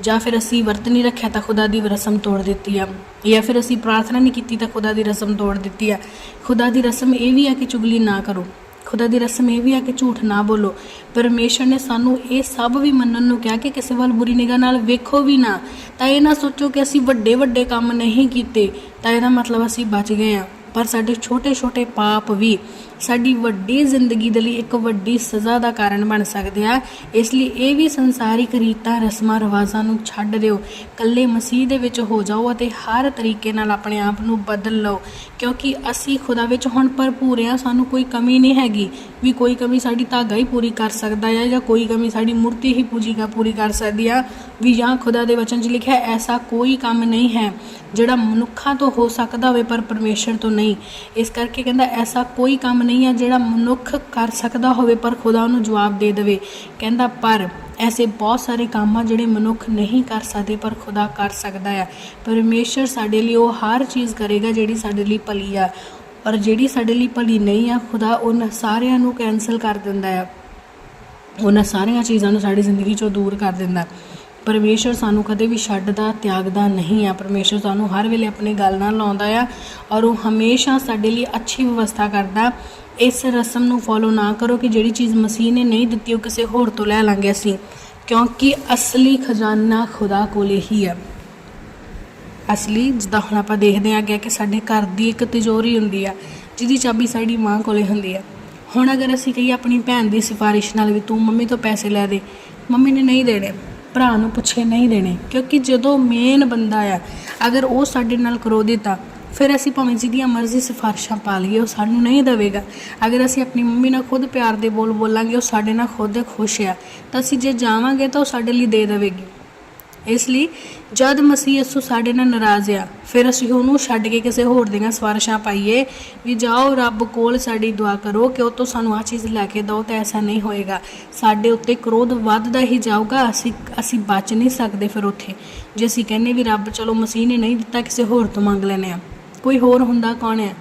ਜਾਂ ਫਿਰ ਅਸੀਂ ਵਰਤ ਨਹੀਂ ਰੱਖਿਆ ਤਾਂ ਖੁਦਾ ਦੀ ਰਸਮ ਤੋੜ ਦਿੱਤੀ ਆ। ਜਾਂ ਫਿਰ ਅਸੀਂ ਪ੍ਰਾਰਥਨਾ ਨਹੀਂ ਕੀਤੀ ਤਾਂ ਖੁਦਾ ਦੀ ਰਸਮ ਤੋੜ ਦਿੱਤੀ ਆ। ਖੁਦਾ ਦੀ ਰਸਮ ਇਹ ਵੀ ਆ ਕਿ ਚੁਗਲੀ ਨਾ ਕਰੋ। ਖੁਦਾ ਦੀ ਰਸਮ ਇਹ ਵੀ ਹੈ ਕਿ ਝੂਠ ਨਾ ਬੋਲੋ। ਪਰਮੇਸ਼ਰ ਨੇ ਸਾਨੂੰ ਇਹ ਸਭ ਵੀ ਮੰਨਣ ਨੂੰ ਕਿਹਾ ਕਿ ਕਿਸੇ ਵੱਲ ਬੁਰੀ ਨਿਗਾਹ ਨਾਲ ਵੇਖੋ ਵੀ ਨਾ। ਤਾਂ ਇਹ ਨਾ ਸੋਚੋ ਕਿ ਅਸੀਂ ਵੱਡੇ ਵੱਡੇ ਕੰਮ ਨਹੀਂ ਕੀਤੇ। ਤਾਂ ਇਹਦਾ ਮਤਲਬ ਅਸੀਂ ਬਚ ਗਏ ਆ। ਪਰ ਸਾਡੇ ਛੋਟੇ ਛੋਟੇ ਪਾਪ ਵੀ ਸਾਡੀ ਵੱਡੀ ਜ਼ਿੰਦਗੀ ਦੇ ਲਈ ਇੱਕ ਵੱਡੀ ਸਜ਼ਾ ਦਾ ਕਾਰਨ ਬਣ ਸਕਦੇ ਆ। ਇਸ ਲਈ ਇਹ ਵੀ ਸੰਸਾਰਿਕ ਰੀਤਾਂ, ਰਸਮਾਂ, ਰਿਵਾਜ਼ਾਂ ਨੂੰ ਛੱਡ ਦਿਓ। ਕੱਲੇ ਮਸੀਹ ਦੇ ਵਿੱਚ ਹੋ ਜਾਓ ਅਤੇ ਹਰ ਤਰੀਕੇ ਨਾਲ ਆਪਣੇ ਆਪ ਨੂੰ ਬਦਲ ਲਓ। ਕਿਉਂਕਿ ਅਸੀਂ ਖੁਦਾ ਵਿੱਚ ਹੁਣ ਭਰਪੂਰ ਆ, ਸਾਨੂੰ ਕੋਈ ਕਮੀ ਨਹੀਂ ਹੈਗੀ। ਵੀ ਕੋਈ ਕਮੀ ਸਾਡੀ ਧਾਗਾ ਹੀ ਪੂਰੀ ਕਰ ਸਕਦਾ ਹੈ ਜਾਂ ਕੋਈ ਕਮੀ ਸਾਡੀ ਮੂਰਤੀ ਹੀ ਪੂਜੀ ਪੂਰੀ ਕਰ ਸਕਦੀ ਆ। ਵੀ ਜਾਂ ਖੁਦਾ ਦੇ ਵਚਨ 'ਚ ਲਿਖਿਆ, ਐਸਾ ਕੋਈ ਕੰਮ ਨਹੀਂ ਹੈ ਜਿਹੜਾ ਮਨੁੱਖਾਂ ਤੋਂ ਹੋ ਸਕਦਾ ਹੋਵੇ ਪਰ ਪਰਮੇਸ਼ਰ ਤੋਂ ਨਹੀਂ। ਇਸ ਕਰਕੇ ਕਹਿੰਦਾ ਐਸਾ ਕੋਈ ਕੰਮ ਨਹੀਂ ਹੈ ਜਿਹੜਾ ਮਨੁੱਖ ਕਰ ਸਕਦਾ ਹੋਵੇ, ਪਰ ਖੁਦਾ ਉਹਨੂੰ ਜਵਾਬ ਦੇ ਦੇਵੇ। ਕਹਿੰਦਾ, ਪਰ ਐਸੇ ਬਹੁਤ ਸਾਰੇ ਕੰਮ ਆ ਜਿਹੜੇ ਮਨੁੱਖ ਨਹੀਂ ਕਰ ਸਕਦੇ, ਪਰ ਖੁਦਾ ਕਰ ਸਕਦਾ ਆ। ਪਰਮੇਸ਼ਰ ਸਾਡੇ ਲਈ ਉਹ ਹਰ ਚੀਜ਼ ਕਰੇਗਾ ਜਿਹੜੀ ਸਾਡੇ ਲਈ ਭਲੀ ਆ। ਔਰ ਜਿਹੜੀ ਸਾਡੇ ਲਈ ਭਲੀ ਨਹੀਂ ਆ, ਖੁਦਾ ਉਹਨਾਂ ਸਾਰਿਆਂ ਨੂੰ ਕੈਨਸਲ ਕਰ ਦਿੰਦਾ ਆ। ਉਹਨਾਂ ਸਾਰੀਆਂ ਚੀਜ਼ਾਂ ਨੂੰ ਸਾਡੀ ਜ਼ਿੰਦਗੀ ਚੋਂ ਦੂਰ ਕਰ ਦਿੰਦਾ। ਪਰਮੇਸ਼ਰ ਸਾਨੂੰ ਕਦੇ ਵੀ ਛੱਡਦਾ ਤਿਆਗਦਾ ਨਹੀਂ ਆ। ਪਰਮੇਸ਼ਰ ਸਾਨੂੰ ਹਰ ਵੇਲੇ ਆਪਣੀ ਗੱਲ ਨਾਲ ਲਾਉਂਦਾ ਆ ਔਰ ਉਹ ਹਮੇਸ਼ਾ ਸਾਡੇ ਲਈ ਅੱਛੀ ਵਿਵਸਥਾ ਕਰਦਾ। ਇਸ ਰਸਮ ਨੂੰ ਫੋਲੋ ਨਾ ਕਰੋ ਕਿ ਜਿਹੜੀ ਚੀਜ਼ ਮਸੀਹ ਨੇ ਨਹੀਂ ਦਿੱਤੀ, ਉਹ ਕਿਸੇ ਹੋਰ ਤੋਂ ਲੈ ਲਾਂਗੇ ਅਸੀਂ, ਕਿਉਂਕਿ ਅਸਲੀ ਖਜ਼ਾਨਾ ਖੁਦਾ ਕੋਲੇ ਹੀ ਆ। ਅਸਲੀ, ਜਿੱਦਾਂ ਹੁਣ ਆਪਾਂ ਦੇਖਦੇ ਆ ਕਿ ਸਾਡੇ ਘਰ ਦੀ ਇੱਕ ਤਿਜੋਰੀ ਹੁੰਦੀ ਆ, ਜਿਹਦੀ ਚਾਬੀ ਸਾਡੀ ਮਾਂ ਕੋਲੇ ਹੁੰਦੀ ਆ। ਹੁਣ ਅਗਰ ਅਸੀਂ ਕਹੀਏ ਆਪਣੀ ਭੈਣ ਦੀ ਸਿਫਾਰਿਸ਼ ਨਾਲ ਵੀ ਤੂੰ ਮੰਮੀ ਤੋਂ ਪੈਸੇ ਲੈ ਦੇ, ਮੰਮੀ ਨੇ ਨਹੀਂ ਦੇਣੇ। ਭਰਾ ਨੂੰ ਪੁੱਛੇ ਨਹੀਂ ਦੇਣੇ, ਕਿਉਂਕਿ ਜਦੋਂ ਮੇਨ ਬੰਦਾ ਆ, ਅਗਰ ਉਹ ਸਾਡੇ ਨਾਲ ਕਰੋਧਿਤ ਆ ਫਿਰ ਅਸੀਂ ਭਾਵੇਂ ਜਿਹਦੀਆਂ ਮਰਜ਼ੀ ਸਿਫਾਰਿਸ਼ਾਂ ਪਾ ਲਈਏ, ਉਹ ਸਾਨੂੰ ਨਹੀਂ ਦੇਵੇਗਾ। ਅਗਰ ਅਸੀਂ ਆਪਣੀ ਮੰਮੀ ਨਾਲ ਖੁਦ ਪਿਆਰ ਦੇ ਬੋਲ ਬੋਲਾਂਗੇ, ਉਹ ਸਾਡੇ ਨਾਲ ਖੁਦ ਖੁਸ਼ ਆ, ਤਾਂ ਅਸੀਂ ਜੇ ਜਾਵਾਂਗੇ ਤਾਂ ਉਹ ਸਾਡੇ ਲਈ ਦੇ ਦੇਵੇਗੀ। ਇਸ ਲਈ ਜਦ ਮਸੀਹ ਯਿਸੂ ਸਾਡੇ ਨਾਲ ਨਾਰਾਜ਼ ਆ, ਫਿਰ ਅਸੀਂ ਉਹਨੂੰ ਛੱਡ ਕੇ ਕਿਸੇ ਹੋਰ ਦੀਆਂ ਸਵਾਰਸ਼ਾਂ ਪਾਈਏ ਵੀ ਜਾਓ, ਰੱਬ ਕੋਲ ਸਾਡੀ ਦੁਆ ਕਰੋ ਕਿ ਉਹ ਤੋਂ ਸਾਨੂੰ ਆ ਚੀਜ਼ ਲੈ ਕੇ ਦਿਓ ਤਾਂ ਐਸਾ ਨਹੀਂ ਹੋਏਗਾ। ਸਾਡੇ ਉੱਤੇ ਕ੍ਰੋਧ ਵੱਧਦਾ ਹੀ ਜਾਊਗਾ, ਅਸੀਂ ਅਸੀਂ ਬਚ ਨਹੀਂ ਸਕਦੇ ਫਿਰ ਉੱਥੇ। ਜੇ ਅਸੀਂ ਕਹਿੰਨੇ ਵੀ ਰੱਬ ਚਲੋ ਮਸੀਹ ਨੇ ਨਹੀਂ ਦਿੱਤਾ, ਕਿਸੇ ਹੋਰ ਤੋਂ ਮੰਗ ਲੈਨੇ ਆ ਕੋਈ ਹੋਰ ਹੁੰਦਾ ਕੌਣ ਹੈ?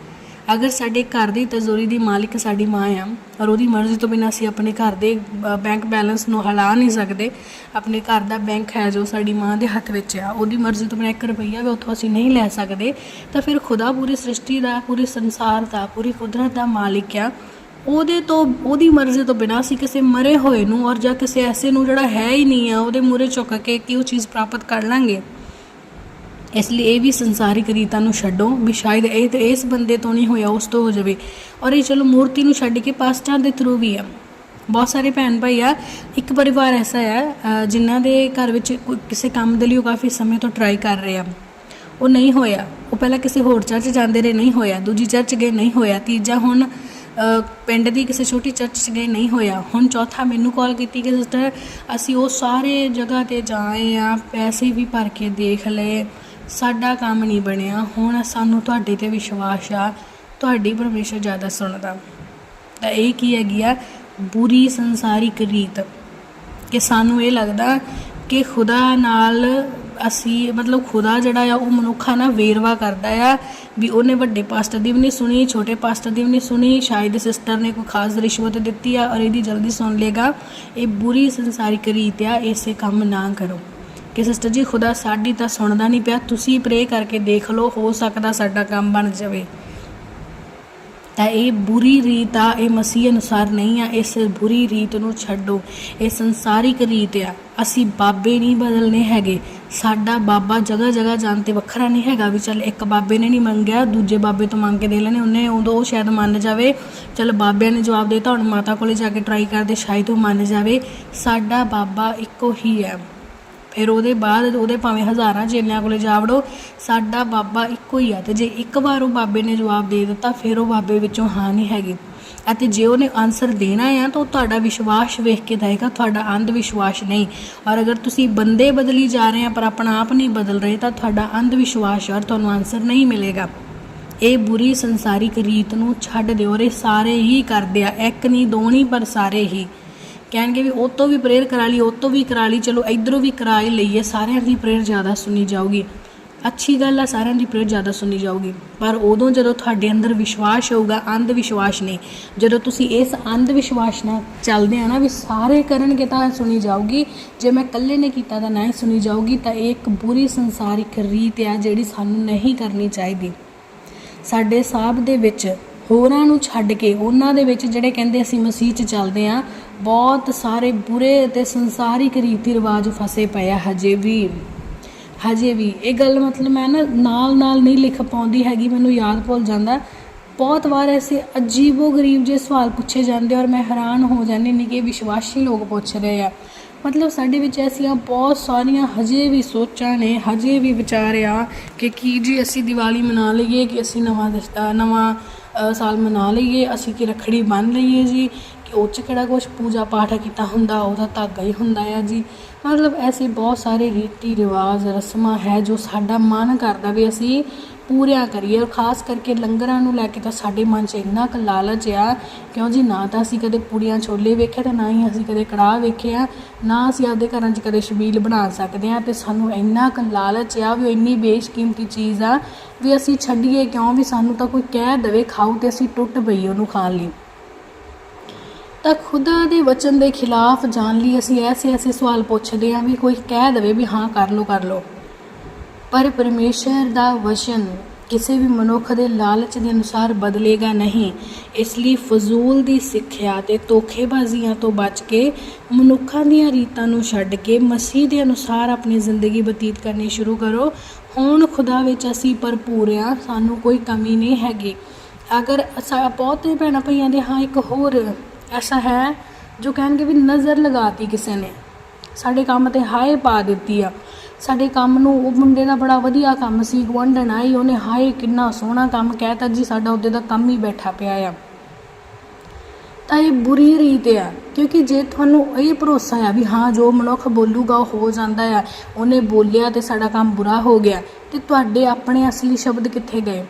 ਅਗਰ ਸਾਡੇ ਘਰ ਦੀ ਤਜ਼ੋਰੀ ਦੀ ਮਾਲਿਕ ਸਾਡੀ ਮਾਂ ਆ, ਔਰ ਉਹਦੀ ਮਰਜ਼ੀ ਤੋਂ ਬਿਨਾਂ ਅਸੀਂ ਆਪਣੇ ਘਰ ਦੇ ਬੈਂਕ ਬੈਲੈਂਸ ਨੂੰ ਹਿਲਾ ਨਹੀਂ ਸਕਦੇ, ਆਪਣੇ ਘਰ ਦਾ ਬੈਂਕ ਹੈ ਜੋ ਸਾਡੀ ਮਾਂ ਦੇ ਹੱਥ ਵਿੱਚ ਆ, ਉਹਦੀ ਮਰਜ਼ੀ ਤੋਂ ਬਿਨਾਂ 1 ਰੁਪਈਆ ਵੀ ਉੱਥੋਂ ਅਸੀਂ ਨਹੀਂ ਲੈ ਸਕਦੇ, ਤਾਂ ਫਿਰ ਖੁਦਾ ਪੂਰੀ ਸ੍ਰਿਸ਼ਟੀ ਦਾ, ਪੂਰੇ ਸੰਸਾਰ ਦਾ, ਪੂਰੀ ਕੁਦਰਤ ਦਾ ਮਾਲਿਕ ਆ, ਉਹਦੇ ਤੋਂ, ਉਹਦੀ ਮਰਜ਼ੀ ਤੋਂ ਬਿਨਾਂ ਅਸੀਂ ਕਿਸੇ ਮਰੇ ਹੋਏ ਨੂੰ, ਔਰ ਜਾਂ ਕਿਸੇ ਐਸੇ ਨੂੰ ਜਿਹੜਾ ਹੈ ਹੀ ਨਹੀਂ ਆ, ਉਹਦੇ ਮੂਹਰੇ ਚੁੱਕ ਕੇ ਕਿ ਉਹ ਚੀਜ਼ ਪ੍ਰਾਪਤ ਕਰ ਲਾਂਗੇ। ਇਸ ਲਈ ਇਹ ਵੀ ਸੰਸਾਰਿਕ ਰੀਤਾਂ ਨੂੰ ਛੱਡੋ ਵੀ ਸ਼ਾਇਦ ਇਹ ਤੇ ਇਸ ਬੰਦੇ ਤੋਂ ਨਹੀਂ ਹੋਇਆ, ਉਸ ਤੋਂ ਹੋ ਜਾਵੇ। ਔਰ ਇਹ ਚਲੋ ਮੂਰਤੀ ਨੂੰ ਛੱਡ ਕੇ ਪਾਸਟਾਂ ਦੇ ਥਰੂ ਵੀ ਆ। ਬਹੁਤ ਸਾਰੇ ਭੈਣ ਭਾਈ ਆ, ਇੱਕ ਪਰਿਵਾਰ ਐਸਾ ਆ ਜਿਨ੍ਹਾਂ ਦੇ ਘਰ ਵਿੱਚ ਕਿਸੇ ਕੰਮ ਦੇ ਲਈ ਉਹ ਕਾਫੀ ਸਮੇਂ ਤੋਂ ਟਰਾਈ ਕਰ ਰਹੇ ਆ। ਉਹ ਨਹੀਂ ਹੋਇਆ। ਉਹ ਪਹਿਲਾਂ ਕਿਸੇ ਹੋਰ ਚਰਚ ਜਾਂਦੇ ਰਹੇ, ਨਹੀਂ ਹੋਇਆ। ਦੂਜੀ ਚਰਚ ਗਏ, ਨਹੀਂ ਹੋਇਆ। ਤੀਜਾ ਹੁਣ ਪਿੰਡ ਦੀ ਕਿਸੇ ਛੋਟੀ ਚਰਚ 'ਚ ਗਏ, ਨਹੀਂ ਹੋਇਆ। ਹੁਣ ਚੌਥਾ ਮੈਨੂੰ ਕਾਲ ਕੀਤੀ ਕਿ ਸਿਸਟਰ ਅਸੀਂ ਉਹ ਸਾਰੇ ਜਗ੍ਹਾ ਤੇ ਜਾਏ ਆ, ਪੈਸੇ ਵੀ ਭਰ ਕੇ ਦੇਖ ਲਏ। ਸਾਡਾ ਕੰਮ ਨਹੀਂ ਬਣਿਆ, ਹੁਣ ਸਾਨੂੰ ਤੁਹਾਡੇ ਤੇ ਵਿਸ਼ਵਾਸ ਆ, ਤੁਹਾਡੀ ਪਰਮੇਸ਼ਰ ਜ਼ਿਆਦਾ ਸੁਣਦਾ। ਤਾਂ ਇਹ ਕੀ ਹੈਗੀ ਆ, ਬੁਰੀ ਸੰਸਾਰਿਕ ਰੀਤ। ਕਿ ਸਾਨੂੰ ਇਹ ਲੱਗਦਾ ਕਿ ਖੁਦਾ ਨਾਲ ਅਸੀਂ, ਮਤਲਬ ਖੁਦਾ ਜਿਹੜਾ ਆ, ਉਹ ਮਨੁੱਖਾਂ ਨਾਲ ਵੇਰਵਾ ਕਰਦਾ ਆ, ਵੀ ਉਹਨੇ ਵੱਡੇ ਪਾਸਟਰ ਦੀ ਵੀ ਨਹੀਂ ਸੁਣੀ, ਛੋਟੇ ਪਾਸਟਰ ਦੀ ਵੀ ਨਹੀਂ ਸੁਣੀ, ਸ਼ਾਇਦ ਸਿਸਟਰ ਨੇ ਕੋਈ ਖਾਸ ਰਿਸ਼ਵਤ ਦਿੱਤੀ ਆ ਔਰ ਇਹਦੀ ਜਲਦੀ ਸੁਣ ਲੇਗਾ। ਇਹ ਬੁਰੀ ਸੰਸਾਰਿਕ ਰੀਤ ਆ, ਇਸੇ ਕੰਮ ਨਾ ਕਰੋ। ਕਿ ਸਿਸਟਰ ਜੀ, ਖੁਦਾ ਸਾਡੀ ਤਾਂ ਸੁਣਦਾ ਨਹੀਂ ਪਿਆ। ਤੁਸੀਂ ਪ੍ਰੇ ਕਰਕੇ ਦੇਖ ਲਓ, ਹੋ ਸਕਦਾ ਸਾਡਾ ਕੰਮ ਬਣ ਜਾਵੇ। ਤਾਂ ਇਹ ਬੁਰੀ ਰੀਤ ਆ, ਇਹ ਮਸੀਹ ਅਨੁਸਾਰ ਨਹੀਂ ਆ। ਇਸ ਬੁਰੀ ਰੀਤ ਨੂੰ ਛੱਡੋ। ਇਹ ਸੰਸਾਰਿਕ ਰੀਤ ਆ। ਅਸੀਂ ਬਾਬੇ ਨਹੀਂ ਬਦਲਨੇ ਹੈਗੇ। ਸਾਡਾ ਬਾਬਾ ਜਗ੍ਹਾ ਜਗ੍ਹਾ ਜਾਣ ਤੇ ਵੱਖਰਾ ਨਹੀਂ ਹੈਗਾ ਵੀ ਚੱਲ ਇੱਕ ਬਾਬੇ ਨੇ ਨਹੀਂ ਮੰਗਿਆ, ਦੂਜੇ ਬਾਬੇ ਤੋਂ ਮੰਗ ਕੇ ਦੇ ਲੈਣੇ। ਉਹਨੇ ਉਦੋਂ ਉਹ ਸ਼ਾਇਦ ਮੰਨ ਜਾਵੇ, ਚੱਲ ਬਾਬਿਆਂ ਨੇ ਜਵਾਬ ਦੇਤਾ, ਹੁਣ ਮਾਤਾ ਕੋਲੇ ਜਾ ਕੇ ਟਰਾਈ ਕਰਦੇ, ਸ਼ਾਇਦ ਉਹ ਮੰਨ ਜਾਵੇ। ਸਾਡਾ ਬਾਬਾ ਇੱਕੋ ਹੀ ਹੈ ਫਿਰ ਉਹਦੇ ਬਾਅਦ ਉਹਦੇ ਭਾਵੇਂ ਹਜ਼ਾਰਾਂ ਚੇਲਿਆਂ ਕੋਲੇ ਜਾ ਵੜੋ, ਸਾਡਾ ਬਾਬਾ ਇੱਕੋ ਹੀ ਆ ਤੇ ਜੇ ਇੱਕ ਵਾਰ ਉਹ ਬਾਬੇ ਨੇ ਜਵਾਬ ਦੇ ਦਿੱਤਾ, ਫਿਰ ਉਹ ਬਾਬੇ ਵਿੱਚੋਂ ਹਾਂ ਨਹੀਂ ਹੈਗੀ। ਅਤੇ ਜੇ ਉਹਨੇ ਆਨਸਰ ਦੇਣਾ ਆ, ਤਾਂ ਉਹ ਤੁਹਾਡਾ ਵਿਸ਼ਵਾਸ ਵੇਖ ਕੇ ਦੇਗਾ ਤੁਹਾਡਾ ਅੰਧ ਵਿਸ਼ਵਾਸ ਨਹੀਂ। ਔਰ ਅਗਰ ਤੁਸੀਂ ਬੰਦੇ ਬਦਲੀ ਜਾ ਰਹੇ ਆ, ਪਰ ਆਪਣਾ ਆਪ ਨਹੀਂ ਬਦਲ ਰਹੇ, ਤਾਂ ਤੁਹਾਡਾ ਅੰਧ ਵਿਸ਼ਵਾਸ ਔਰ ਤੁਹਾਨੂੰ ਆਨਸਰ ਨਹੀਂ ਮਿਲੇਗਾ। ਇਹ ਬੁਰੀ ਸੰਸਾਰਿਕ ਰੀਤ ਨੂੰ ਛੱਡ ਦਿਓ, ਔਰ ਇਹ ਸਾਰੇ ਹੀ ਕਰਦੇ ਆ, ਇੱਕ ਨਹੀਂ, ਦੋ ਨਹੀਂ, ਪਰ ਸਾਰੇ ਹੀ। ਕਹਿਣਗੇ ਵੀ ਉਹ ਤੋਂ ਵੀ ਪ੍ਰੇਅਰ ਕਰਾ ਲਈ, ਉਹ ਤੋਂ ਵੀ ਕਰਾ ਲਈ, ਚਲੋ ਇਧਰੋਂ ਵੀ ਕਰਾ ਹੀ ਲਈਏ, ਸਾਰਿਆਂ ਦੀ ਪ੍ਰੇਅਰ ਜ਼ਿਆਦਾ ਸੁਣੀ ਜਾਊਗੀ। ਅੱਛੀ ਗੱਲ ਆ, ਸਾਰਿਆਂ ਦੀ ਪ੍ਰੇਅਰ ਜ਼ਿਆਦਾ ਸੁਣੀ ਜਾਊਗੀ। ਪਰ ਉਦੋਂ ਜਦੋਂ ਤੁਹਾਡੇ ਅੰਦਰ ਵਿਸ਼ਵਾਸ ਹੋਊਗਾ, ਅੰਧ ਵਿਸ਼ਵਾਸ ਨਹੀਂ। ਜਦੋਂ ਤੁਸੀਂ ਇਸ ਅੰਧ ਵਿਸ਼ਵਾਸ ਨਾਲ ਚੱਲਦੇ ਆ ਨਾ ਵੀ ਸਾਰੇ ਕਰਨਗੇ ਤਾਂ ਸੁਣੀ ਜਾਊਗੀ। ਜੇ ਮੈਂ ਇਕੱਲੇ ਨੇ ਕੀਤਾ ਤਾਂ ਨਾ ਹੀ ਸੁਣੀ ਜਾਊਗੀ, ਤਾਂ ਇਹ ਇੱਕ ਬੁਰੀ ਸੰਸਾਰਿਕ ਰੀਤ ਆ ਜਿਹੜੀ ਸਾਨੂੰ ਨਹੀਂ ਕਰਨੀ ਚਾਹੀਦੀ। ਸਾਡੇ ਸਾਹਬ ਦੇ ਵਿੱਚ ਹੋਰਾਂ ਨੂੰ ਛੱਡ ਕੇ, ਉਹਨਾਂ ਦੇ ਵਿੱਚ ਜਿਹੜੇ ਕਹਿੰਦੇ ਅਸੀਂ ਮਸੀਹ 'ਚ ਚੱਲਦੇ ਆ ਬਹੁਤ ਸਾਰੇ ਬੁਰੇ ਤੇ ਸੰਸਾਰਿਕ ਰੀਤੀ ਰਿਵਾਜ ਫਸੇ ਪਏ ਆ, ਹਜੇ ਵੀ। ਹਜੇ ਵੀ। ਇਹ ਗੱਲ ਮਤਲਬ ਮੈਂ ਨਾ ਨਾਲ ਨਾਲ ਨਹੀਂ ਲਿਖ ਪਾਉਂਦੀ ਹੈਗੀ, ਮੈਨੂੰ ਯਾਦ ਭੁੱਲ ਜਾਂਦਾ। ਬਹੁਤ ਵਾਰ ਐਸੇ ਅਜੀਬੋ ਗਰੀਬ ਜੇ ਸਵਾਲ ਪੁੱਛੇ ਜਾਂਦੇ ਔਰ ਮੈਂ ਹੈਰਾਨ ਹੋ ਜਾਂਦੀ ਨਹੀਂ ਕਿ ਵਿਸ਼ਵਾਸੀ ਲੋਕ ਪੁੱਛ ਰਹੇ ਆ। ਮਤਲਬ ਸਾਡੇ ਵਿੱਚ ਐਸੀਆਂ ਬਹੁਤ ਸਾਰੀਆਂ ਹਜੇ ਵੀ ਸੋਚਾਂ ਨੇ, ਹਜੇ ਵੀ ਵਿਚਾਰ ਆ ਕਿ ਕੀ ਜੀ ਅਸੀਂ ਦੀਵਾਲੀ ਮਨਾ ਲਈਏ, ਕਿ ਅਸੀਂ ਨਵਾਂ ਦਸਤਾ ਨਵਾਂ ਸਾਲ ਮਨਾ ਲਈਏ, ਅਸੀਂ ਕਿ ਰੱਖੜੀ ਬੰਨ ਲਈਏ ਜੀ? ਉਹ 'ਚ ਕਿਹੜਾ ਕੁਛ ਪੂਜਾ ਪਾਠ ਕੀਤਾ ਹੁੰਦਾ, ਉਹਦਾ ਧਾਗਾ ਹੀ ਹੁੰਦਾ ਆ ਜੀ। ਮਤਲਬ ਐਸੇ ਬਹੁਤ ਸਾਰੇ ਰੀਤੀ ਰਿਵਾਜ, ਰਸਮਾਂ ਹੈ ਜੋ ਸਾਡਾ ਮਨ ਕਰਦਾ ਵੀ ਅਸੀਂ ਪੂਰਿਆਂ ਕਰੀਏ ਔਰ ਖਾਸ ਕਰਕੇ ਲੰਗਰਾਂ ਨੂੰ ਲੈ ਕੇ ਤਾਂ ਸਾਡੇ ਮਨ 'ਚ ਇੰਨਾ ਕੁ ਲਾਲਚ ਆ, ਕਿਉਂ ਜੀ ਨਾ ਤਾਂ ਅਸੀਂ ਕਦੇ ਪੂੜੀਆਂ ਛੋਲੇ ਵੇਖੇ ਤੇ ਨਾ ਹੀ ਅਸੀਂ ਕਦੇ ਕੜਾਹ ਵੇਖਿਆ ਨਾ ਅਸੀਂ ਆਪਦੇ ਘਰਾਂ 'ਚ ਕਦੇ ਸ਼ਬੀਲ ਬਣਾ ਸਕਦੇ ਆ ਤੇ ਸਾਨੂੰ ਇੰਨਾ ਕੁ ਲਾਲਚ ਆ ਵੀ ਉਹ ਇੰਨੀ ਬੇਸ਼ਕੀਮਤੀ ਚੀਜ਼ ਆ ਵੀ ਅਸੀਂ ਛੱਡੀਏ ਕਿਉਂ ਵੀ ਸਾਨੂੰ ਤਾਂ ਕੋਈ ਕਹਿ ਦੇਵੇ, ਖਾਓ ਤੇ ਅਸੀਂ ਟੁੱਟ ਪਈ ਉਹਨੂੰ ਖਾਣ ਲਈ। ਤਾਂ ਖੁਦਾ ਦੇ ਵਚਨ ਦੇ ਖਿਲਾਫ ਜਾਣ ਲਈ ਅਸੀਂ ਐਸੇ ਐਸੇ ਸਵਾਲ ਪੁੱਛਦੇ ਹਾਂ ਵੀ ਕੋਈ ਕਹਿ ਦੇਵੇ ਵੀ ਹਾਂ, ਕਰ ਲਓ ਕਰ ਲਓ। ਪਰ ਪਰਮੇਸ਼ਰ ਦਾ ਵਚਨ ਕਿਸੇ ਵੀ ਮਨੁੱਖ ਦੇ ਲਾਲਚ ਦੇ ਅਨੁਸਾਰ ਬਦਲੇਗਾ ਨਹੀਂ। ਇਸ ਲਈ ਫਜ਼ੂਲ ਦੀ ਸਿੱਖਿਆ ਤੇ ਧੋਖੇਬਾਜ਼ੀਆਂ ਤੋਂ ਬਚ ਕੇ ਮਨੁੱਖਾਂ ਦੀਆਂ ਰੀਤਾਂ ਨੂੰ ਛੱਡ ਕੇ ਮਸੀਹ ਦੇ ਅਨੁਸਾਰ ਆਪਣੀ ਜ਼ਿੰਦਗੀ ਬਤੀਤ ਕਰਨੀ ਸ਼ੁਰੂ ਕਰੋ। ਹੁਣ ਖੁਦਾ ਵਿੱਚ ਅਸੀਂ ਭਰਪੂਰ ਆ ਸਾਨੂੰ ਕੋਈ ਕਮੀ ਨਹੀਂ ਹੈਗੀ। ਅਗਰ ਅਸਾਂ ਬਹੁਤੇ ਭੈਣਾਂ ਭਈਆਂ ਦੇ ਹਾਂ, ਇੱਕ ਹੋਰ ਐਸਾ ਹੈ ਜੋ ਕਹਿਣਗੇ ਵੀ ਨਜ਼ਰ ਲਗਾਤੀ ਕਿਸੇ ਨੇ। ਸਾਡੇ ਕੰਮ ਤੇ ਹਾਏ ਪਾ ਦਿੱਤੀ ਆ। ਸਾਡੇ ਕੰਮ ਨੂੰ ਉਹ ਮੁੰਡੇ ਦਾ ਬੜਾ ਵਧੀਆ ਕੰਮ ਸੀ ਗੁਆਂਢਣ ਆਈ ਉਹਨੇ ਹਾਏ ਕਿੰਨਾ ਸੋਹਣਾ ਕੰਮ ਕਹਿਤਾ ਜੀ, ਸਾਡਾ ਉਹਦੇ ਦਾ ਕੰਮ ਹੀ ਬੈਠਾ ਪਿਆ ਆ। ਤਾਂ ਇਹ ਬੁਰੀ ਰੀਤ ਆ, ਕਿਉਂਕਿ ਜੇ ਤੁਹਾਨੂੰ ਇਹ ਭਰੋਸਾ ਆ ਵੀ ਹਾਂ, ਜੋ ਮਨੁੱਖ ਬੋਲੂਗਾ, ਉਹ ਹੋ ਜਾਂਦਾ ਆ, ਉਹਨੇ ਬੋਲਿਆ ਤੇ ਸਾਡਾ ਕੰਮ ਬੁਰਾ ਹੋ ਗਿਆ, ਤੇ ਤੁਹਾਡੇ ਆਪਣੇ ਅਸਲੀ ਸ਼ਬਦ ਕਿੱਥੇ ਗਏ?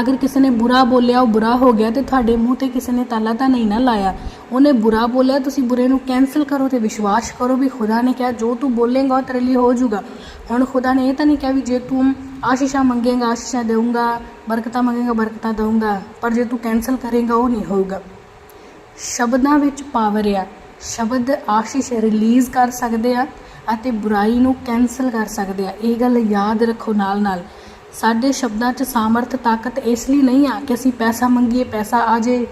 ਅਗਰ ਕਿਸੇ ਨੇ ਬੁਰਾ ਬੋਲਿਆ, ਉਹ ਬੁਰਾ ਹੋ ਗਿਆ ਤੇ ਤੁਹਾਡੇ ਮੂੰਹ ਤੇ ਕਿਸੇ ਨੇ ਤਾਲਾ ਤਾਂ ਨਹੀਂ ਨਾ ਲਾਇਆ। ਉਹਨੇ ਬੁਰਾ ਬੋਲਿਆ, ਤੁਸੀਂ ਬੁਰੇ ਨੂੰ ਕੈਨਸਲ ਕਰੋ ਤੇ ਵਿਸ਼ਵਾਸ ਕਰੋ ਵੀ ਖੁਦਾ ਨੇ ਕਿਹਾ, ਜੋ ਤੂੰ ਬੋਲੇਗਾ ਉਹ ਤੇਰੇ ਲਈ ਹੋ ਜਾਊਗਾ। ਹੁਣ ਖੁਦਾ ਨੇ ਇਹ ਤਾਂ ਨਹੀਂ ਕਿਹਾ ਵੀ ਜੇ ਤੂੰ ਆਸ਼ੀਸ਼ਾਂ ਮੰਗੇਗਾ, ਆਸ਼ੀਸ਼ਾਂ ਦੇਊਂਗਾ, ਬਰਕਤਾਂ ਮੰਗੇਗਾ, ਬਰਕਤਾਂ ਦਊਂਗਾ, ਪਰ ਜੇ ਤੂੰ ਕੈਨਸਲ ਕਰੇਗਾ, ਉਹ ਨਹੀਂ ਹੋਊਗਾ। ਸ਼ਬਦਾਂ ਵਿੱਚ ਪਾਵਰ ਆ। ਸ਼ਬਦ ਆਸ਼ੀਸ਼ ਰਿਲੀਜ਼ ਕਰ ਸਕਦੇ ਆ ਅਤੇ ਬੁਰਾਈ ਨੂੰ ਕੈਨਸਲ ਕਰ ਸਕਦੇ ਆ। ਇਹ ਗੱਲ ਯਾਦ ਰੱਖੋ ਨਾਲ ਨਾਲ ਸਾਡੇ ਸ਼ਬਦਾਂ 'ਚ ਸਾਮਰਥ ਤਾਕਤ ਇਸ ਲਈ ਨਹੀਂ ਆ ਕਿ ਅਸੀਂ ਪੈਸਾ ਮੰਗੀਏ ਪੈਸਾ ਆ ਜੇ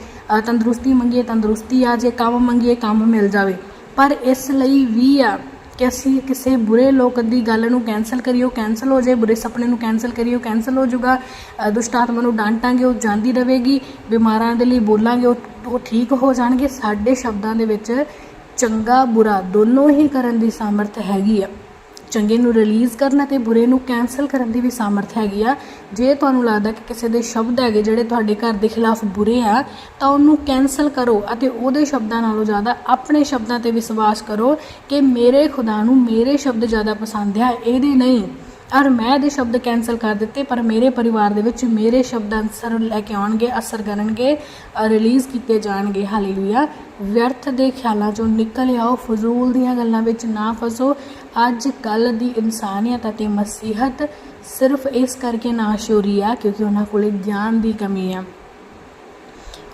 ਤੰਦਰੁਸਤੀ ਮੰਗੀਏ ਤੰਦਰੁਸਤੀ ਆ ਜੇ ਕੰਮ ਮੰਗੀਏ ਕੰਮ ਮਿਲ ਜਾਵੇ। ਪਰ ਇਸ ਲਈ ਵੀ ਆ ਕਿ ਅਸੀਂ ਕਿਸੇ ਬੁਰੇ ਲੋਕ ਦੀ ਗੱਲ ਨੂੰ ਕੈਨਸਲ ਕਰੀਏ ਉਹ ਕੈਨਸਲ ਹੋ ਜਾਏ ਬੁਰੇ ਸੁਪਨੇ ਨੂੰ ਕੈਨਸਲ ਕਰੀਏ ਉਹ ਕੈਨਸਲ ਹੋ ਜਾਊਗਾ ਅ, ਦੁਸ਼ਟ ਆਤਮਾ ਨੂੰ ਡਾਂਟਾਂਗੇ ਉਹ ਜਾਂਦੀ ਰਹੇਗੀ ਬਿਮਾਰਾਂ ਦੇ ਲਈ ਬੋਲਾਂਗੇ ਉਹ ਠੀਕ ਹੋ ਜਾਣਗੇ। ਸਾਡੇ ਸ਼ਬਦਾਂ ਦੇ ਵਿੱਚ ਚੰਗਾ ਬੁਰਾ ਦੋਨੋਂ ਹੀ ਕਰਨ ਦੀ ਸਮਰੱਥ ਹੈਗੀ ਆ। ਚੰਗੇ ਨੂੰ ਰਿਲੀਜ਼ ਕਰਨ ਅਤੇ ਬੁਰੇ ਨੂੰ ਕੈਨਸਲ ਕਰਨ ਦੀ ਵੀ ਸਾਮਰਥ ਹੈਗੀ ਆ। ਜੇ ਤੁਹਾਨੂੰ ਲੱਗਦਾ ਕਿ ਕਿਸੇ ਦੇ ਸ਼ਬਦ ਹੈਗੇ ਜਿਹੜੇ ਤੁਹਾਡੇ ਘਰ ਦੇ ਖਿਲਾਫ ਬੁਰੇ ਆ, ਤਾਂ ਉਹਨੂੰ ਕੈਨਸਲ ਕਰੋ ਅਤੇ ਉਹਦੇ ਸ਼ਬਦਾਂ ਨਾਲੋਂ ਜ਼ਿਆਦਾ ਆਪਣੇ ਸ਼ਬਦਾਂ ਤੇ ਵਿਸ਼ਵਾਸ ਕਰੋ ਕਿ ਮੇਰੇ ਖੁਦਾ ਨੂੰ ਮੇਰੇ ਸ਼ਬਦ ਜ਼ਿਆਦਾ ਪਸੰਦ ਆ, ਇਹਦੇ ਨਹੀਂ। ਔਰ ਮੈਂ ਇਹਦੇ ਸ਼ਬਦ ਕੈਨਸਲ ਕਰ ਦਿੱਤੇ, ਪਰ ਮੇਰੇ ਪਰਿਵਾਰ ਦੇ ਵਿੱਚ ਮੇਰੇ ਸ਼ਬਦ ਅਨਸਰ ਲੈ ਕੇ ਆਉਣਗੇ, ਅਸਰ ਕਰਨਗੇ ਰਿਲੀਜ਼ ਕੀਤੇ ਜਾਣਗੇ। ਹਾਲੇਲੂਇਆ ਵਿਅਰਥ ਦੇ ਖਿਆਲਾਂ ਚੋਂ ਨਿਕਲ ਆਓ, ਫਜ਼ੂਲ ਦੀਆਂ ਗੱਲਾਂ ਵਿੱਚ ਨਾ ਫਸੋ ਅੱਜ ਕੱਲ ਦੀ ਇਨਸਾਨੀਅਤ ਅਤੇ ਮਸੀਹਤ ਸਿਰਫ ਇਸ ਕਰਕੇ ਨਾਸ਼ੂਰੀ ਆ ਕਿਉਂਕਿ ਉਹਨਾਂ ਕੋਲੇ ਗਿਆਨ ਦੀ ਕਮੀ ਆ।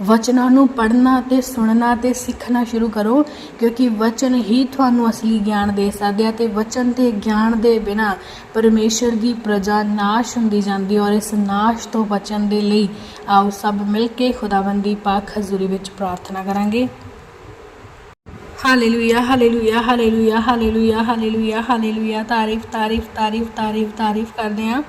ਵਚਨਾਂ ਨੂੰ ਪੜ੍ਹਨਾ ਤੇ ਸੁਣਨਾ ਤੇ ਸਿੱਖਣਾ ਸ਼ੁਰੂ ਕਰੋ ਕਿਉਂਕਿ ਵਚਨ ਹੀ ਤੁਹਾਨੂੰ ਅਸਲੀ ਗਿਆਨ ਦੇ ਸਕਦੇ ਆ ਤੇ ਵਚਨ ਤੇ ਗਿਆਨ ਦੇ ਬਿਨਾ ਪਰਮੇਸ਼ਰ ਦੀ ਪ੍ਰਜਾ ਨਾਸ਼ ਹੁੰਦੀ ਜਾਂਦੀ ਔਰ ਇਸ ਨਾਸ਼ ਤੋਂ ਬਚਣ ਦੇ ਲਈ ਆਓ ਸਭ ਮਿਲ ਕੇ ਖੁਦਾਵੰਦੀ ਪਾਕ ਹਜ਼ੂਰੀ ਵਿੱਚ ਪ੍ਰਾਰਥਨਾ ਕਰਾਂਗੇ। Hallelujah hallelujah hallelujah hallelujah hallelujah hallelujah ਤਾਰੀਫ ਤਾਰੀਫ ਤਾਰੀਫ ਤਾਰੀਫ ਤਾਰੀਫ ਕਰਦੇ ਹਾਂ।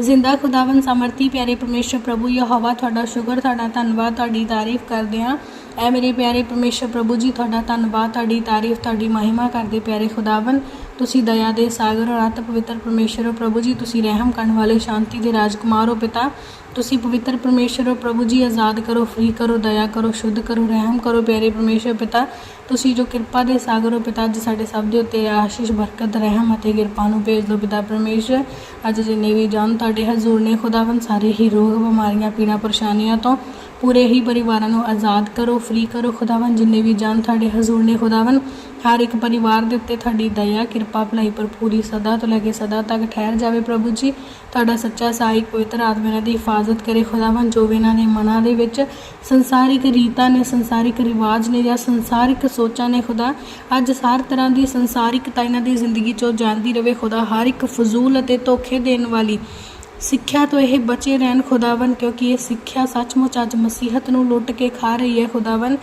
ਜ਼ਿੰਦਾ ਖੁਦਾਵੰਦ ਸਮਰਥੀ ਪਿਆਰੇ ਪਰਮੇਸ਼ਰ ਪ੍ਰਭੂ ਯਹੋਵਾ, ਤੁਹਾਡਾ ਸ਼ੁਕਰ, ਤੁਹਾਡਾ ਧੰਨਵਾਦ, ਤੁਹਾਡੀ ਤਾਰੀਫ ਕਰਦੇ ਹਾਂ। ਐ ਮੇਰੇ ਪਿਆਰੇ ਪਰਮੇਸ਼ਰ ਪ੍ਰਭੂ ਜੀ, ਤੁਹਾਡਾ ਧੰਨਵਾਦ, ਤੁਹਾਡੀ ਤਾਰੀਫ, ਤੁਹਾਡੀ ਮਹਿਮਾ ਕਰਦੇ ਪਿਆਰੇ ਖੁਦਾਵੰਦ। ਤੁਸੀਂ ਦਇਆ ਦੇ ਸਾਗਰ ਔਰ ਅਤ ਪਵਿੱਤਰ ਪਰਮੇਸ਼ਰ ਹੋ ਪ੍ਰਭੂ ਜੀ, ਤੁਸੀਂ ਰਹਿਮ ਕਰਨ ਵਾਲੇ, ਸ਼ਾਂਤੀ ਦੇ ਰਾਜਕੁਮਾਰ ਹੋ ਪਿਤਾ। ਤੁਸੀਂ ਪਵਿੱਤਰ ਪਰਮੇਸ਼ਰ ਹੋ, ਪ੍ਰਭੂ ਜੀ, ਆਜ਼ਾਦ ਕਰੋ, ਫ੍ਰੀ ਕਰੋ, ਦਇਆ ਕਰੋ, ਸ਼ੁੱਧ ਕਰੋ, ਰਹਿਮ ਕਰੋ, ਪਿਆਰੇ ਪਰਮੇਸ਼ਰ ਪਿਤਾ। ਤੁਸੀਂ ਜੋ ਕਿਰਪਾ ਦੇ ਸਾਗਰ ਹੋ ਪਿਤਾ, ਅੱਜ ਸਾਡੇ ਸਭ ਦੇ ਉੱਤੇ ਆਸ਼ੀਸ਼, ਬਰਕਤ, ਰਹਿਮ ਅਤੇ ਕਿਰਪਾ ਨੂੰ ਭੇਜ ਦਿਓ ਪਿਤਾ ਪਰਮੇਸ਼ਰ ਅੱਜ ਜਿੰਨੇ ਵੀ ਜਨ ਤੁਹਾਡੇ ਹਜ਼ੂਰ ਨੇ, ਖੁਦਾਵੰਦ, ਸਾਰੇ ਹੀ ਰੋਗ, ਬਿਮਾਰੀਆਂ, ਪੀੜਾ, ਪਰੇਸ਼ਾਨੀਆਂ ਤੋਂ ਪੂਰੇ ਹੀ ਪਰਿਵਾਰਾਂ ਨੂੰ ਆਜ਼ਾਦ ਕਰੋ, ਫ੍ਰੀ ਕਰੋ। ਖੁਦਾਵੰਦ, ਜਿੰਨੇ ਵੀ ਜਨ ਤੁਹਾਡੇ ਹਜ਼ੂਰ ਨੇ, ਖੁਦਾਵੰਦ, ਹਰ ਇੱਕ ਪਰਿਵਾਰ ਦੇ ਉੱਤੇ ਤੁਹਾਡੀ ਦਇਆ, ਕਿਰਪਾ, ਭਲਾਈ ਭਰਪੂਰੀ ਸਦਾ ਤੋਂ ਲੈ ਕੇ ਸਦਾ ਤੱਕ ਠਹਿਰ ਜਾਵੇ ਪ੍ਰਭੂ ਜੀ। ਤੁਹਾਡਾ ਸੱਚਾ, ਸਹਾਇਕ, ਪਵਿੱਤਰ ਆਤਮਾ ਇਹਨਾਂ ਦੀ ਹਿਫਾਜ਼ਤ ਕਰੇ ਖੁਦਾਵੰਦ, ਜੋ ਵੀ ਇਹਨਾਂ ਦੇ ਮਨਾਂ ਦੇ ਵਿੱਚ ਸੰਸਾਰਿਕ ਰੀਤਾਂ ਨੇ, ਸੰਸਾਰਿਕ ਰਿਵਾਜ ਨੇ ਜਾਂ ਸੰਸਾਰਿਕ ਸੋਚਾਂ ਨੇ ਖੁਦਾ, ਅੱਜ ਹਰ ਤਰ੍ਹਾਂ ਦੀ ਸੰਸਾਰਿਕਤਾ ਇਹਨਾਂ ਦੀ ਜ਼ਿੰਦਗੀ ਚੋਂ ਜਾਂਦੀ ਰਵੇ। ਖੁਦਾ ਹਰ ਇੱਕ ਫਜ਼ੂਲ ਅਤੇ ਧੋਖੇ ਦੇਣ ਵਾਲੀ ਸਿੱਖਿਆ ਤੋਂ ਇਹ ਬਚੇ ਰਹਿਣ ਖੁਦਾਵੰ ਕਿਉਂਕਿ ਇਹ ਸਿੱਖਿਆ ਸੱਚਮੁੱਚ ਅੱਜ ਮਸੀਹਤ ਨੂੰ ਲੁੱਟ ਕੇ ਖਾ ਰਹੀ ਹੈ ਖੁਦਾਵੰ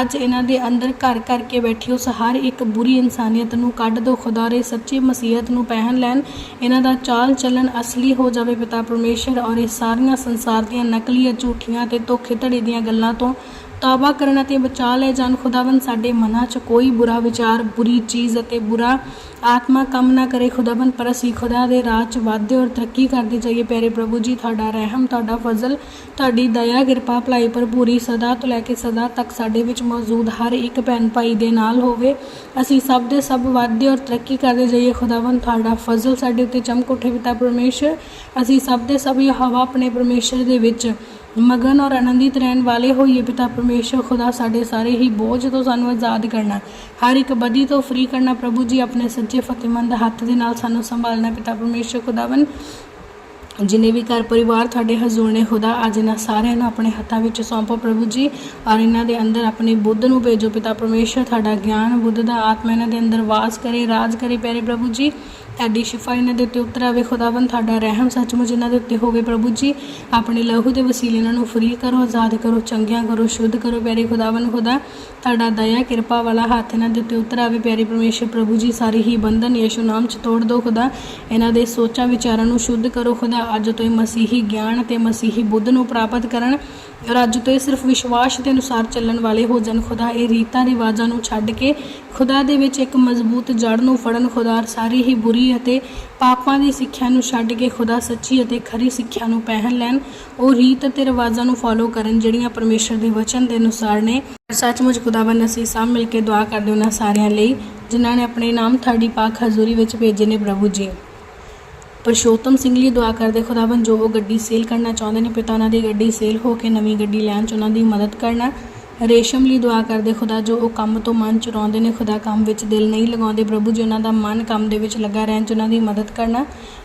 ਅੱਜ ਇਹਨਾਂ ਦੇ ਅੰਦਰ ਘਰ ਕਰਕੇ ਬੈਠੀ ਉਸ ਹਰ ਇੱਕ ਬੁਰੀ ਇਨਸਾਨੀਅਤ ਨੂੰ ਕੱਢ ਦੋ, ਖੁਦਾ ਰੇ ਸੱਚੀ ਮਸੀਹਤ ਨੂੰ ਪਹਿਨ ਲੈਣ। ਇਹਨਾਂ ਦਾ ਚਾਲ ਚੱਲਣ ਅਸਲੀ ਹੋ ਜਾਵੇ ਪਿਤਾ ਪਰਮੇਸ਼ਰ ਔਰ ਇਹ ਸਾਰੀਆਂ ਸੰਸਾਰ ਦੀਆਂ ਨਕਲੀ ਝੂਠੀਆਂ ਤੇ ਧੋਖੇ ਧੜੇ ਦੀਆਂ ਗੱਲਾਂ ਤੋਂ ਤੌਬਾ ਕਰਨ ਅਤੇ ਬਚਾ ਲੈ ਜਾਣ। ਖੁਦਾਵੰ ਸਾਡੇ ਮਨਾਂ 'ਚ ਕੋਈ ਬੁਰਾ ਵਿਚਾਰ, ਬੁਰੀ ਚੀਜ਼ ਅਤੇ ਬੁਰਾ ਆਤਮਾ ਕੰਮ ਨਾ ਕਰੇ। ਖੁਦਾਵੰ ਪਰ ਅਸੀਂ ਖੁਦਾ ਦੇ ਰਾਹ 'ਚ ਵਾਧੇ ਔਰ ਤਰੱਕੀ ਕਰਦੇ ਜਾਈਏ। ਪਿਆਰੇ ਪ੍ਰਭੂ ਜੀ, ਤੁਹਾਡਾ ਰਹਿਮ, ਤੁਹਾਡਾ ਫਜ਼ਲ, ਤੁਹਾਡੀ ਦਇਆ, ਕਿਰਪਾ, ਭਲਾਈ ਭਰਪੂਰੀ ਸਦਾ ਤੋਂ ਲੈ ਕੇ ਸਦਾ ਤੱਕ ਸਾਡੇ ਵਿੱਚ ਮੌਜੂਦ ਹਰ ਇੱਕ ਭੈਣ ਭਾਈ ਦੇ ਨਾਲ ਹੋਵੇ। ਅਸੀਂ ਸਭ ਦੇ ਸਭ ਵਾਧੇ ਔਰ ਤਰੱਕੀ ਕਰਦੇ ਜਾਈਏ। ਖੁਦਾਵੰ ਤੁਹਾਡਾ ਫਜ਼ਲ ਸਾਡੇ ਉੱਤੇ ਚਮਕ ਉੱਠੇ ਪਿਤਾ ਪਰਮੇਸ਼ਰ। ਅਸੀਂ ਸਭ ਦੇ ਸਭ ਹਵਾ ਆਪਣੇ ਪਰਮੇਸ਼ਰ ਦੇ ਵਿੱਚ ਮਗਨ ਔਰ ਆਨੰਦਿਤ ਰਹਿਣ ਵਾਲੇ ਹੋਈਏ ਪਿਤਾ ਪਰਮੇਸ਼ਰ ਖੁਦਾ ਸਾਡੇ ਸਾਰੇ ਹੀ ਬੋਝ ਤੋਂ ਸਾਨੂੰ ਆਜ਼ਾਦ ਕਰਨਾ ਹਰ ਇੱਕ ਬਦੀ ਤੋਂ ਫ੍ਰੀ ਕਰਨਾ, ਪ੍ਰਭੂ ਜੀ ਆਪਣੇ ਸੱਚੇ ਫਤਿਹਮੰਦ ਹੱਥ ਦੇ ਨਾਲ ਸਾਨੂੰ ਸੰਭਾਲਣਾ ਪਿਤਾ ਪਰਮੇਸ਼ਰ ਖੁਦਾਵੰ ਜਿਨੇ ਵੀ ਘਰ ਪਰਿਵਾਰ ਤੁਹਾਡੇ ਹਜ਼ੂਰ ਨੇ, ਖੁਦਾ ਅੱਜ ਇਹਨਾਂ ਸਾਰਿਆਂ ਨੂੰ ਆਪਣੇ ਹੱਥਾਂ ਵਿੱਚ ਸੌਂਪੋ। ਪ੍ਰਭੂ ਜੀ, ਔਰ ਇਹਨਾਂ ਦੇ ਅੰਦਰ ਆਪਣੇ ਬੁੱਧ ਨੂੰ ਭੇਜੋ। ਪਿਤਾ ਪਰਮੇਸ਼ਰ ਤੁਹਾਡਾ ਗਿਆਨ ਬੁੱਧ ਦਾ ਆਤਮਾ ਇਹਨਾਂ ਦੇ ਅੰਦਰ ਵਾਸ ਕਰੇ, ਰਾਜ ਕਰੇ। ਪਿਆਰੇ ਪ੍ਰਭੂ ਜੀ ਤੁਹਾਡੀ ਸ਼ਿਫਾ ਇਹਨਾਂ ਦੇ ਉੱਤੇ ਉਤਰ ਆਵੇ ਖੁਦਾਵੰ ਤੁਹਾਡਾ ਰਹਿਮ ਸੱਚਮੁੱਚ ਇਹਨਾਂ ਦੇ ਉੱਤੇ ਹੋਵੇ। ਪ੍ਰਭੂ ਜੀ, ਆਪਣੇ ਲਹੂ ਦੇ ਵਸੀਲੇ ਇਹਨਾਂ ਨੂੰ ਫਰੀ ਕਰੋ, ਆਜ਼ਾਦ ਕਰੋ, ਚੰਗਿਆਂ ਕਰੋ, ਸ਼ੁੱਧ ਕਰੋ, ਪਿਆਰੇ ਖੁਦਾਵੰ ਖੁਦਾ। ਤੁਹਾਡਾ ਦਇਆ, ਕਿਰਪਾ ਵਾਲਾ ਹੱਥ ਇਹਨਾਂ ਦੇ ਉੱਤੇ ਉਤਰ ਆਵੇ ਪਿਆਰੇ ਪਰਮੇਸ਼ਰ ਪ੍ਰਭੂ ਜੀ, ਸਾਰੇ ਹੀ ਬੰਧਨ ਯਿਸੂ ਨਾਮ ਚ ਤੋੜ ਦਿਓ ਖੁਦਾ। ਇਹਨਾਂ ਦੇ ਸੋਚਾਂ ਵਿਚਾਰਾਂ ਨੂੰ ਸ਼ੁੱਧ ਕਰੋ ਖੁਦਾ। ਅੱਜ ਤੋਂ ਇਹ ਮਸੀਹੀ ਗਿਆਨ ਤੇ ਮਸੀਹੀ ਬੁੱਧ ਨੂੰ ਪ੍ਰਾਪਤ ਕਰਨ। ਔਰ ਅੱਜ ਤੋਂ ਇਹ ਸਿਰਫ ਵਿਸ਼ਵਾਸ ਦੇ ਅਨੁਸਾਰ ਚੱਲਣ ਵਾਲੇ ਹੋ ਜਾਣ ਖੁਦਾ। ਇਹ ਰੀਤਾਂ ਰਿਵਾਜਾਂ ਨੂੰ ਛੱਡ ਕੇ ਖੁਦਾ ਦੇ ਵਿੱਚ ਇੱਕ ਮਜ਼ਬੂਤ ਜੜ ਨੂੰ ਫੜਨ ਖੁਦਾ ਸਾਰੀ ਹੀ ਬੁਰੀ ਅਤੇ ਪਾਪਾਂ ਦੀ ਸਿੱਖਿਆ ਨੂੰ ਛੱਡ ਕੇ ਖੁਦਾ ਸੱਚੀ ਅਤੇ ਖਰੀ ਸਿੱਖਿਆ ਨੂੰ ਪਹਿਨ ਲੈਣ। ਉਹ ਰੀਤ ਅਤੇ ਰਿਵਾਜਾਂ ਨੂੰ ਫੋਲੋ ਕਰਨ ਜਿਹੜੀਆਂ ਪਰਮੇਸ਼ਰ ਦੇ ਵਚਨ ਦੇ ਅਨੁਸਾਰ ਨੇ। ਸੱਚਮੁੱਚ ਖੁਦਾਵੰਦ, ਅਸੀਂ ਸਭ ਮਿਲ ਕੇ ਦੁਆ ਕਰਦੇ ਉਹਨਾਂ ਸਾਰਿਆਂ ਲਈ, ਜਿਨ੍ਹਾਂ ਨੇ ਆਪਣੇ ਨਾਮ ਤੁਹਾਡੀ ਪਾਕ ਹਜ਼ੂਰੀ ਵਿੱਚ ਭੇਜੇ ਨੇ ਪ੍ਰਭੂ ਜੀ। ਪਰਸ਼ੋਤਮ ਸਿੰਘ ਲਈ ਦੁਆ ਕਰਦੇ ਖੁਦਾਵੰ ਜੋ ਉਹ ਗੱਡੀ ਸੇਲ ਕਰਨਾ ਚਾਹੁੰਦੇ ਨੇ, ਪਿਤਾ ਉਹਨਾਂ ਦੀ ਗੱਡੀ ਸੇਲ ਹੋ ਕੇ ਨਵੀਂ ਗੱਡੀ ਲੈਣ ਚ ਉਹਨਾਂ ਦੀ ਮਦਦ ਕਰਨਾ। ਰੇਸ਼ਮ ਲਈ ਦੁਆ ਕਰਦੇ ਖੁਦਾ ਜੋ ਉਹ ਕੰਮ ਤੋਂ ਮਨ ਚੁਰਾਉਂਦੇ ਨੇ, ਖੁਦਾ ਕੰਮ ਵਿੱਚ ਦਿਲ ਨਹੀਂ ਲਗਾਉਂਦੇ, ਪ੍ਰਭੂ ਜੀ ਉਹਨਾਂ ਦਾ ਮਨ ਕੰਮ ਦੇ ਵਿੱਚ ਲੱਗਾ ਰਹਿਣ ਚ ਉਹਨਾਂ ਦੀ ਮਦਦ ਕਰਨਾ।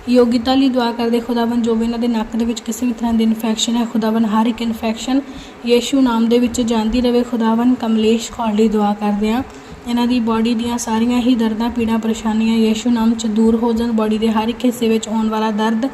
ਯੋਗਿਤਾ ਲਈ ਦੁਆ ਕਰਦੇ ਖੁਦਾਵੰ ਜੋ ਵੀ ਇਹਨਾਂ ਦੇ ਨੱਕ ਦੇ ਵਿੱਚ ਕਿਸੇ ਵੀ ਤਰ੍ਹਾਂ ਦੀ ਇਨਫੈਕਸ਼ਨ ਹੈ ਖੁਦਾਵੰ ਹਰ ਇੱਕ ਇਨਫੈਕਸ਼ਨ ਯੀਸ਼ੂ ਨਾਮ ਦੇ ਵਿੱਚ ਜਾਂਦੀ ਰਹੇ ਖੁਦਾਵੰ ਕਮਲੇਸ਼ ਕੌਰ ਲਈ ਦੁਆ ਕਰਦੇ ਹਾਂ। ਇਹਨਾਂ ਦੀ ਬਾਡੀ ਦੀਆਂ ਸਾਰੀਆਂ ਹੀ ਦਰਦਾਂ, ਪੀੜਾਂ, ਪਰੇਸ਼ਾਨੀਆਂ, ਯੀਸ਼ੂ ਨਾਮ 'ਚ ਦੂਰ ਹੋ ਜਾਣ ਬਾਡੀ ਦੇ ਹਰ ਇੱਕ ਹਿੱਸੇ ਵਿੱਚ ਆਉਣ ਵਾਲਾ ਦਰਦ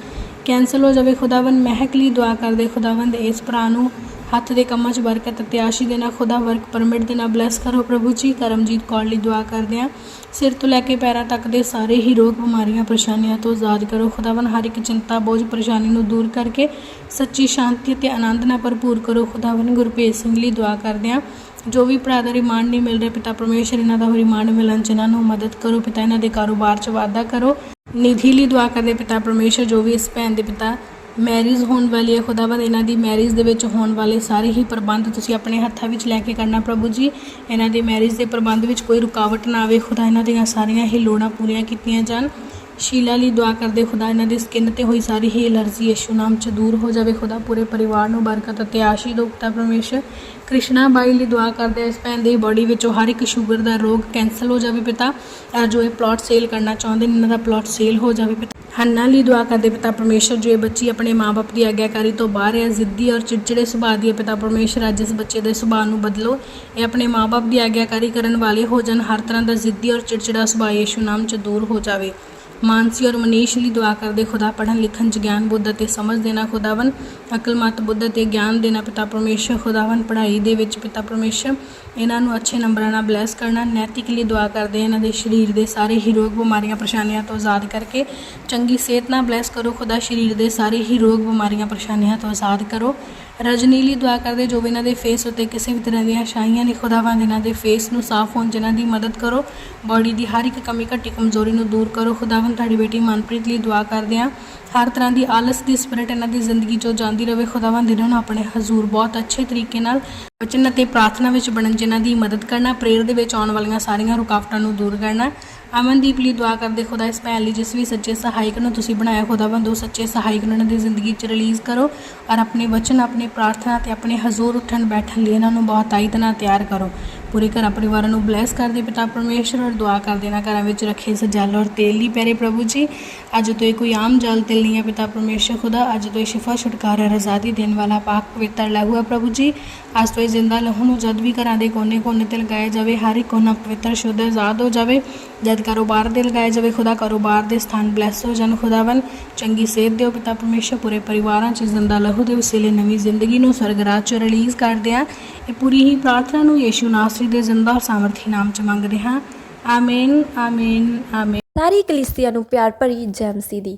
ਕੈਂਸਲ ਹੋ ਜਾਵੇ। ਖੁਦਾਵੰ ਮਹਿਕ ਲਈ ਦੁਆ ਕਰਦੇ, ਖੁਦਾਵੰਦ ਇਸ ਭਰਾ ਨੂੰ ਹੱਥ ਦੇ ਕੰਮਾਂ 'ਚ ਬਰਕਤ ਅਤੇ ਆਸ਼ੀ ਦੇਣਾ, ਖੁਦਾ ਵਰਕ ਪਰਮਿਟ ਦੇ ਨਾਲ ਬਲੈਸ ਕਰੋ। ਪ੍ਰਭੂ ਜੀ, ਕਰਮਜੀਤ ਕੌਰ ਲਈ ਦੁਆ ਕਰਦੇ ਹਾਂ। ਸਿਰ ਤੋਂ ਲੈ ਕੇ ਪੈਰਾਂ ਤੱਕ ਦੇ ਸਾਰੇ ਹੀ ਰੋਗ, ਬਿਮਾਰੀਆਂ, ਪਰੇਸ਼ਾਨੀਆਂ ਤੋਂ ਆਜ਼ਾਦ ਕਰੋ। ਖੁਦਾਵੰ ਹਰ ਇੱਕ ਚਿੰਤਾ, ਬੋਝ, ਪਰੇਸ਼ਾਨੀ ਨੂੰ ਦੂਰ ਕਰਕੇ ਸੱਚੀ ਸ਼ਾਂਤੀ ਅਤੇ ਆਨੰਦ ਨਾਲ ਭਰਪੂਰ ਕਰੋ। ਖੁਦਾਵੰ ਗੁਰਪ੍ਰੀਤ ਸਿੰਘ ਲਈ ਦੁਆ ਕਰਦੇ ਹਾਂ। ਜੋ ਵੀ ਭਰਾ ਦਾ ਰਿਮਾਂਡ ਨਹੀਂ ਮਿਲ ਰਿਹਾ, ਪਿਤਾ ਪਰਮੇਸ਼ਰ, ਇਹਨਾਂ ਦਾ ਰਿਮਾਂਡ ਮਿਲਣ 'ਚ ਇਹਨਾਂ ਨੂੰ ਮਦਦ ਕਰੋ, ਪਿਤਾ ਇਹਨਾਂ ਦੇ ਕਾਰੋਬਾਰ 'ਚ ਵਾਧਾ ਕਰੋ। ਨਿਧੀ ਲਈ ਦੁਆ ਕਰਦੇ ਪਿਤਾ ਪਰਮੇਸ਼ਰ, ਜੋ ਵੀ ਇਸ ਭੈਣ ਦੇ ਪਿਤਾ ਮੈਰਿਜ ਹੋਣ ਵਾਲੀ ਹੈ, ਖੁਦਾਵੰਦ ਇਹਨਾਂ ਦੀ ਮੈਰਿਜ ਦੇ ਵਿੱਚ ਹੋਣ ਵਾਲੇ ਸਾਰੇ ਹੀ ਪ੍ਰਬੰਧ ਤੁਸੀਂ ਆਪਣੇ ਹੱਥਾਂ ਵਿੱਚ ਲੈ ਕੇ ਕਰਨਾ ਪ੍ਰਭੂ ਜੀ। ਇਹਨਾਂ ਦੇ ਮੈਰਿਜ ਦੇ ਪ੍ਰਬੰਧ ਵਿੱਚ ਕੋਈ ਰੁਕਾਵਟ ਨਾ ਆਵੇ, ਖੁਦਾ ਇਹਨਾਂ ਦੀਆਂ ਸਾਰੀਆਂ ਹੀ ਲੋੜਾਂ ਪੂਰੀਆਂ ਕੀਤੀਆਂ ਜਾਣ। ਸ਼ੀਲਾ ਲਈ ਦੁਆ ਕਰਦੇ ਖੁਦਾ ਇਹਨਾਂ ਦੀ ਸਕਿਨ ਤੇ ਹੋਈ ਸਾਰੀ ਹੀ ਐਲਰਜੀ ਯਿਸੂ ਨਾਮ ਚ ਦੂਰ ਹੋ ਜਾਵੇ। ਖੁਦਾ ਪੂਰੇ ਪਰਿਵਾਰ ਨੂੰ ਬਰਕਤ ਅਤੇ ਆਸ਼ੀਰਵਾਦ ਦਿਓ ਪਿਤਾ ਪਰਮੇਸ਼ਰ ਕ੍ਰਿਸ਼ਨਾ ਬਾਈ ਲਈ ਦੁਆ ਕਰਦੇ ਇਸ ਭੈਣ ਦੀ ਬਾਡੀ ਵਿੱਚੋਂ ਹਰ ਇੱਕ ਸ਼ੂਗਰ ਦਾ ਰੋਗ ਕੈਂਸਲ ਹੋ ਜਾਵੇ ਪਿਤਾ। ਔਰ ਜੋ ਇਹ ਪਲਾਟ ਸੇਲ ਕਰਨਾ ਚਾਹੁੰਦੇ ਨੇ, ਇਹਨਾਂ ਦਾ ਪਲਾਟ ਸੇਲ ਹੋ ਜਾਵੇ ਪਿਤਾ। ਹੰਨਾ ਲਈ ਦੁਆ ਕਰਦੇ ਪਿਤਾ ਪਰਮੇਸ਼ਰ, ਜੋ ਇਹ ਬੱਚੀ ਆਪਣੇ ਮਾਪੇ ਦੀ ਆਗਿਆਕਾਰੀ ਤੋਂ ਬਾਹਰ ਹੈ, ਜ਼ਿੱਦੀ ਔਰ ਚਿੜਚਿੜੇ ਸੁਭਾਅ ਦੀ ਹੈ ਪਿਤਾ ਪਰਮੇਸ਼ਰ। ਅੱਜ ਇਸ ਬੱਚੇ ਦੇ ਸੁਭਾਅ ਨੂੰ ਬਦਲੋ। ਇਹ ਆਪਣੇ ਮਾਪੇ ਦੀ ਆਗਿਆਕਾਰੀ ਕਰਨ ਵਾਲੇ ਹੋ ਜਾਣ। ਹਰ ਤਰ੍ਹਾਂ ਦਾ ਜ਼ਿੱਦੀ ਔਰ ਚਿੜਚਿੜਾ ਸੁਭਾਅ ਯਿਸੂ ਨਾਮ ਚ ਦੂਰ ਹੋ ਜਾਵੇ। ਮਾਨਸੀ ਔਰ ਮਨੀਸ਼ ਲਈ ਦੁਆ ਕਰਦੇ, ਖੁਦਾ ਪੜ੍ਹਨ, ਲਿਖਣ ਚ ਗਿਆਨ ਬੁੱਧ ਅਤੇ ਸਮਝ ਦੇਣਾ ਖੁਦਾਵੰ ਅਕਲਮਤ ਬੁੱਧ ਅਤੇ ਗਿਆਨ ਦੇਣਾ ਪਿਤਾ ਪਰਮੇਸ਼ਰ ਖੁਦਾਵੰ ਪੜ੍ਹਾਈ ਦੇ ਵਿੱਚ ਪਿਤਾ ਪਰਮੇਸ਼ਰ। ਇਹਨਾਂ ਨੂੰ ਅੱਛੇ ਨੰਬਰਾਂ ਨਾਲ ਬਲੈਸ ਕਰਨਾ, ਨੈਤਿਕ ਲਈ ਦੁਆ ਕਰਦੇ, ਇਹਨਾਂ ਦੇ ਸਰੀਰ ਦੇ ਸਾਰੇ ਹੀ ਰੋਗ, ਬਿਮਾਰੀਆਂ, ਪਰੇਸ਼ਾਨੀਆਂ ਤੋਂ ਆਜ਼ਾਦ ਕਰਕੇ ਚੰਗੀ ਸਿਹਤ ਨਾਲ ਬਲੈਸ ਕਰੋ। ਖੁਦਾ ਸਰੀਰ ਦੇ ਸਾਰੇ ਹੀ ਰੋਗ, ਬਿਮਾਰੀਆਂ, ਪਰੇਸ਼ਾਨੀਆਂ ਤੋਂ ਆਜ਼ਾਦ ਕਰੋ। ਰਜਨੀ ਲਈ ਦੁਆ ਕਰਦੇ ਜੋ ਵੀ ਇਹਨਾਂ ਦੇ ਫੇਸ ਉੱਤੇ ਕਿਸੇ ਵੀ ਤਰ੍ਹਾਂ ਦੀਆਂ ਛਾਈਆਂ ਨੇ, ਖੁਦਾਵੰਦ ਇਹਨਾਂ ਦੇ ਫੇਸ ਨੂੰ ਸਾਫ਼ ਹੋਣ ਜਿਹਨਾਂ ਦੀ ਮਦਦ ਕਰੋ। ਬਾਡੀ ਦੀ ਹਰ ਇੱਕ ਕਮੀ, ਘੱਟੀ ਕਮਜ਼ੋਰੀ ਨੂੰ ਦੂਰ ਕਰੋ। ਖੁਦਾਵੰਦ ਤੁਹਾਡੀ ਬੇਟੀ ਮਨਪ੍ਰੀਤ ਲਈ ਦੁਆ ਕਰਦੇ ਹਾਂ। ਹਰ ਤਰ੍ਹਾਂ ਦੀ ਆਲਸ ਦੀ ਸਪਿਰਿਟ ਇਹਨਾਂ ਦੀ ਜ਼ਿੰਦਗੀ 'ਚੋਂ ਜਾਂਦੀ ਰਹੇ ਖੁਦਾਵੰਦ ਇਹਨਾਂ ਨੂੰ ਆਪਣੇ ਹਜ਼ੂਰ ਬਹੁਤ ਅੱਛੇ ਤਰੀਕੇ ਨਾਲ ਵਚਨ ਅਤੇ ਪ੍ਰਾਰਥਨਾ ਵਿੱਚ ਬਣਨ ਜਿਨ੍ਹਾਂ ਦੀ ਮਦਦ ਕਰਨਾ ਪ੍ਰੇਅਰ ਦੇ ਵਿੱਚ ਆਉਣ ਵਾਲੀਆਂ ਸਾਰੀਆਂ ਰੁਕਾਵਟਾਂ ਨੂੰ ਦੂਰ ਕਰਨਾ। ਅਮਨਦੀਪ ਲਈ ਦੁਆ ਕਰਦੇ ਖੁਦਾ ਇਸ ਭੈਣ ਲਈ ਜਿਸ ਵੀ ਸੱਚੇ ਸਹਾਇਕ ਨੂੰ ਤੁਸੀਂ ਬਣਾਇਆ, ਖੁਦਾਵੰਦ ਉਹ ਸੱਚੇ ਸਹਾਇਕ ਨੂੰ ਇਹਨਾਂ ਦੀ ਜ਼ਿੰਦਗੀ 'ਚ ਰਿਲੀਜ਼ ਕਰੋ ਔਰ ਆਪਣੇ ਵਚਨ, ਆਪਣੇ ਪ੍ਰਾਰਥਨਾ ਤੇ ਆਪਣੇ ਹਜ਼ੂਰ ਉੱਠਣ ਬੈਠਣ ਲਈ ਇਹਨਾਂ ਨੂੰ ਬਹੁਤਾਈ ਤਾਈਤ ਤਿਆਰ ਕਰੋ। ਪੂਰੇ ਘਰਾਂ ਪਰਿਵਾਰਾਂ ਨੂੰ ਬਲੈਸ ਕਰਦੇ, ਪਿਤਾ ਪਰਮੇਸ਼ਰ, ਔਰ ਦੁਆ ਕਰਦੇ ਨਾ, ਘਰਾਂ ਵਿੱਚ ਰੱਖੇ ਸੇ ਜਲ ਔਰ ਤੇਲ ਲਈ, ਪਿਆਰੇ ਪ੍ਰਭੂ ਜੀ। ਅੱਜ ਤੋਂ ਇਹ ਕੋਈ ਆਮ ਜਲ ਤੇਲ ਨਹੀਂ ਹੈ, ਪਿਤਾ ਪਰਮੇਸ਼ਰ ਖੁਦਾ, ਅੱਜ ਤੋਂ ਇਹ ਸ਼ਿਫਾ, ਛੁਟਕਾਰਾ ਔਰ ਆਜ਼ਾਦੀ ਦੇਣ ਵਾਲਾ ਪਾਕ ਪਵਿੱਤਰ ਲਹੂ ਹੈ ਪ੍ਰਭੂ ਜੀ। ਅੱਜ ਤੋਂ ਇਹ ਜ਼ਿੰਦਾ ਲਹੂ ਨੂੰ ਜਦ ਵੀ ਘਰਾਂ ਦੇ ਕੋਨੇ-ਕੋਨੇ ਤੇ ਲਗਾਇਆ ਜਾਵੇ, ਹਰ ਇੱਕ ਕੋਨਾ ਪਵਿੱਤਰ, ਸ਼ੁੱਧ, ਆਜ਼ਾਦ ਹੋ ਜਾਵੇ। ਜਦ ਕਾਰੋਬਾਰ ਦੇ ਲਗਾਇਆ ਜਾਵੇ, ਖੁਦਾ ਕਾਰੋਬਾਰ ਦੇ ਸਥਾਨ ਬਲੈਸ ਹੋ ਜਾਣ ਖੁਦਾਵੰ ਚੰਗੀ ਸਿਹਤ ਦਿਓ, ਪਿਤਾ ਪਰਮੇਸ਼ਰ, ਪੂਰੇ ਪਰਿਵਾਰਾਂ 'ਚ ਜ਼ਿੰਦਾ ਲਹੂ ਦੇ ਵਸੀਲੇ ਨਵੀਂ ਜ਼ਿੰਦਗੀ ਨੂੰ ਸਵਰਗਰਾਜ 'ਚ ਰਿਲੀਜ਼ ਕਰਦੇ ਆ ਇਹ ਪੂਰੀ ਹੀ ਪ੍ਰਾਰਥਨਾ ਨੂੰ ਯੀਸ਼ੂ ਨਾਸਰੀ ਦੇ ਜ਼ਿੰਦਾ ਔਰ ਸਾਮਰਥੀ ਨਾਮ 'ਚ ਮੰਗਦੇ ਹਾਂ। ਆਮੀਨ ਆਮੀਨ ਆਮੀਨ। ਸਾਰੀ ਕਲੀਸਿਆ ਨੂੰ ਪਿਆਰ ਭਰੀ ਜੈ ਮਸੀਹ ਦੀ।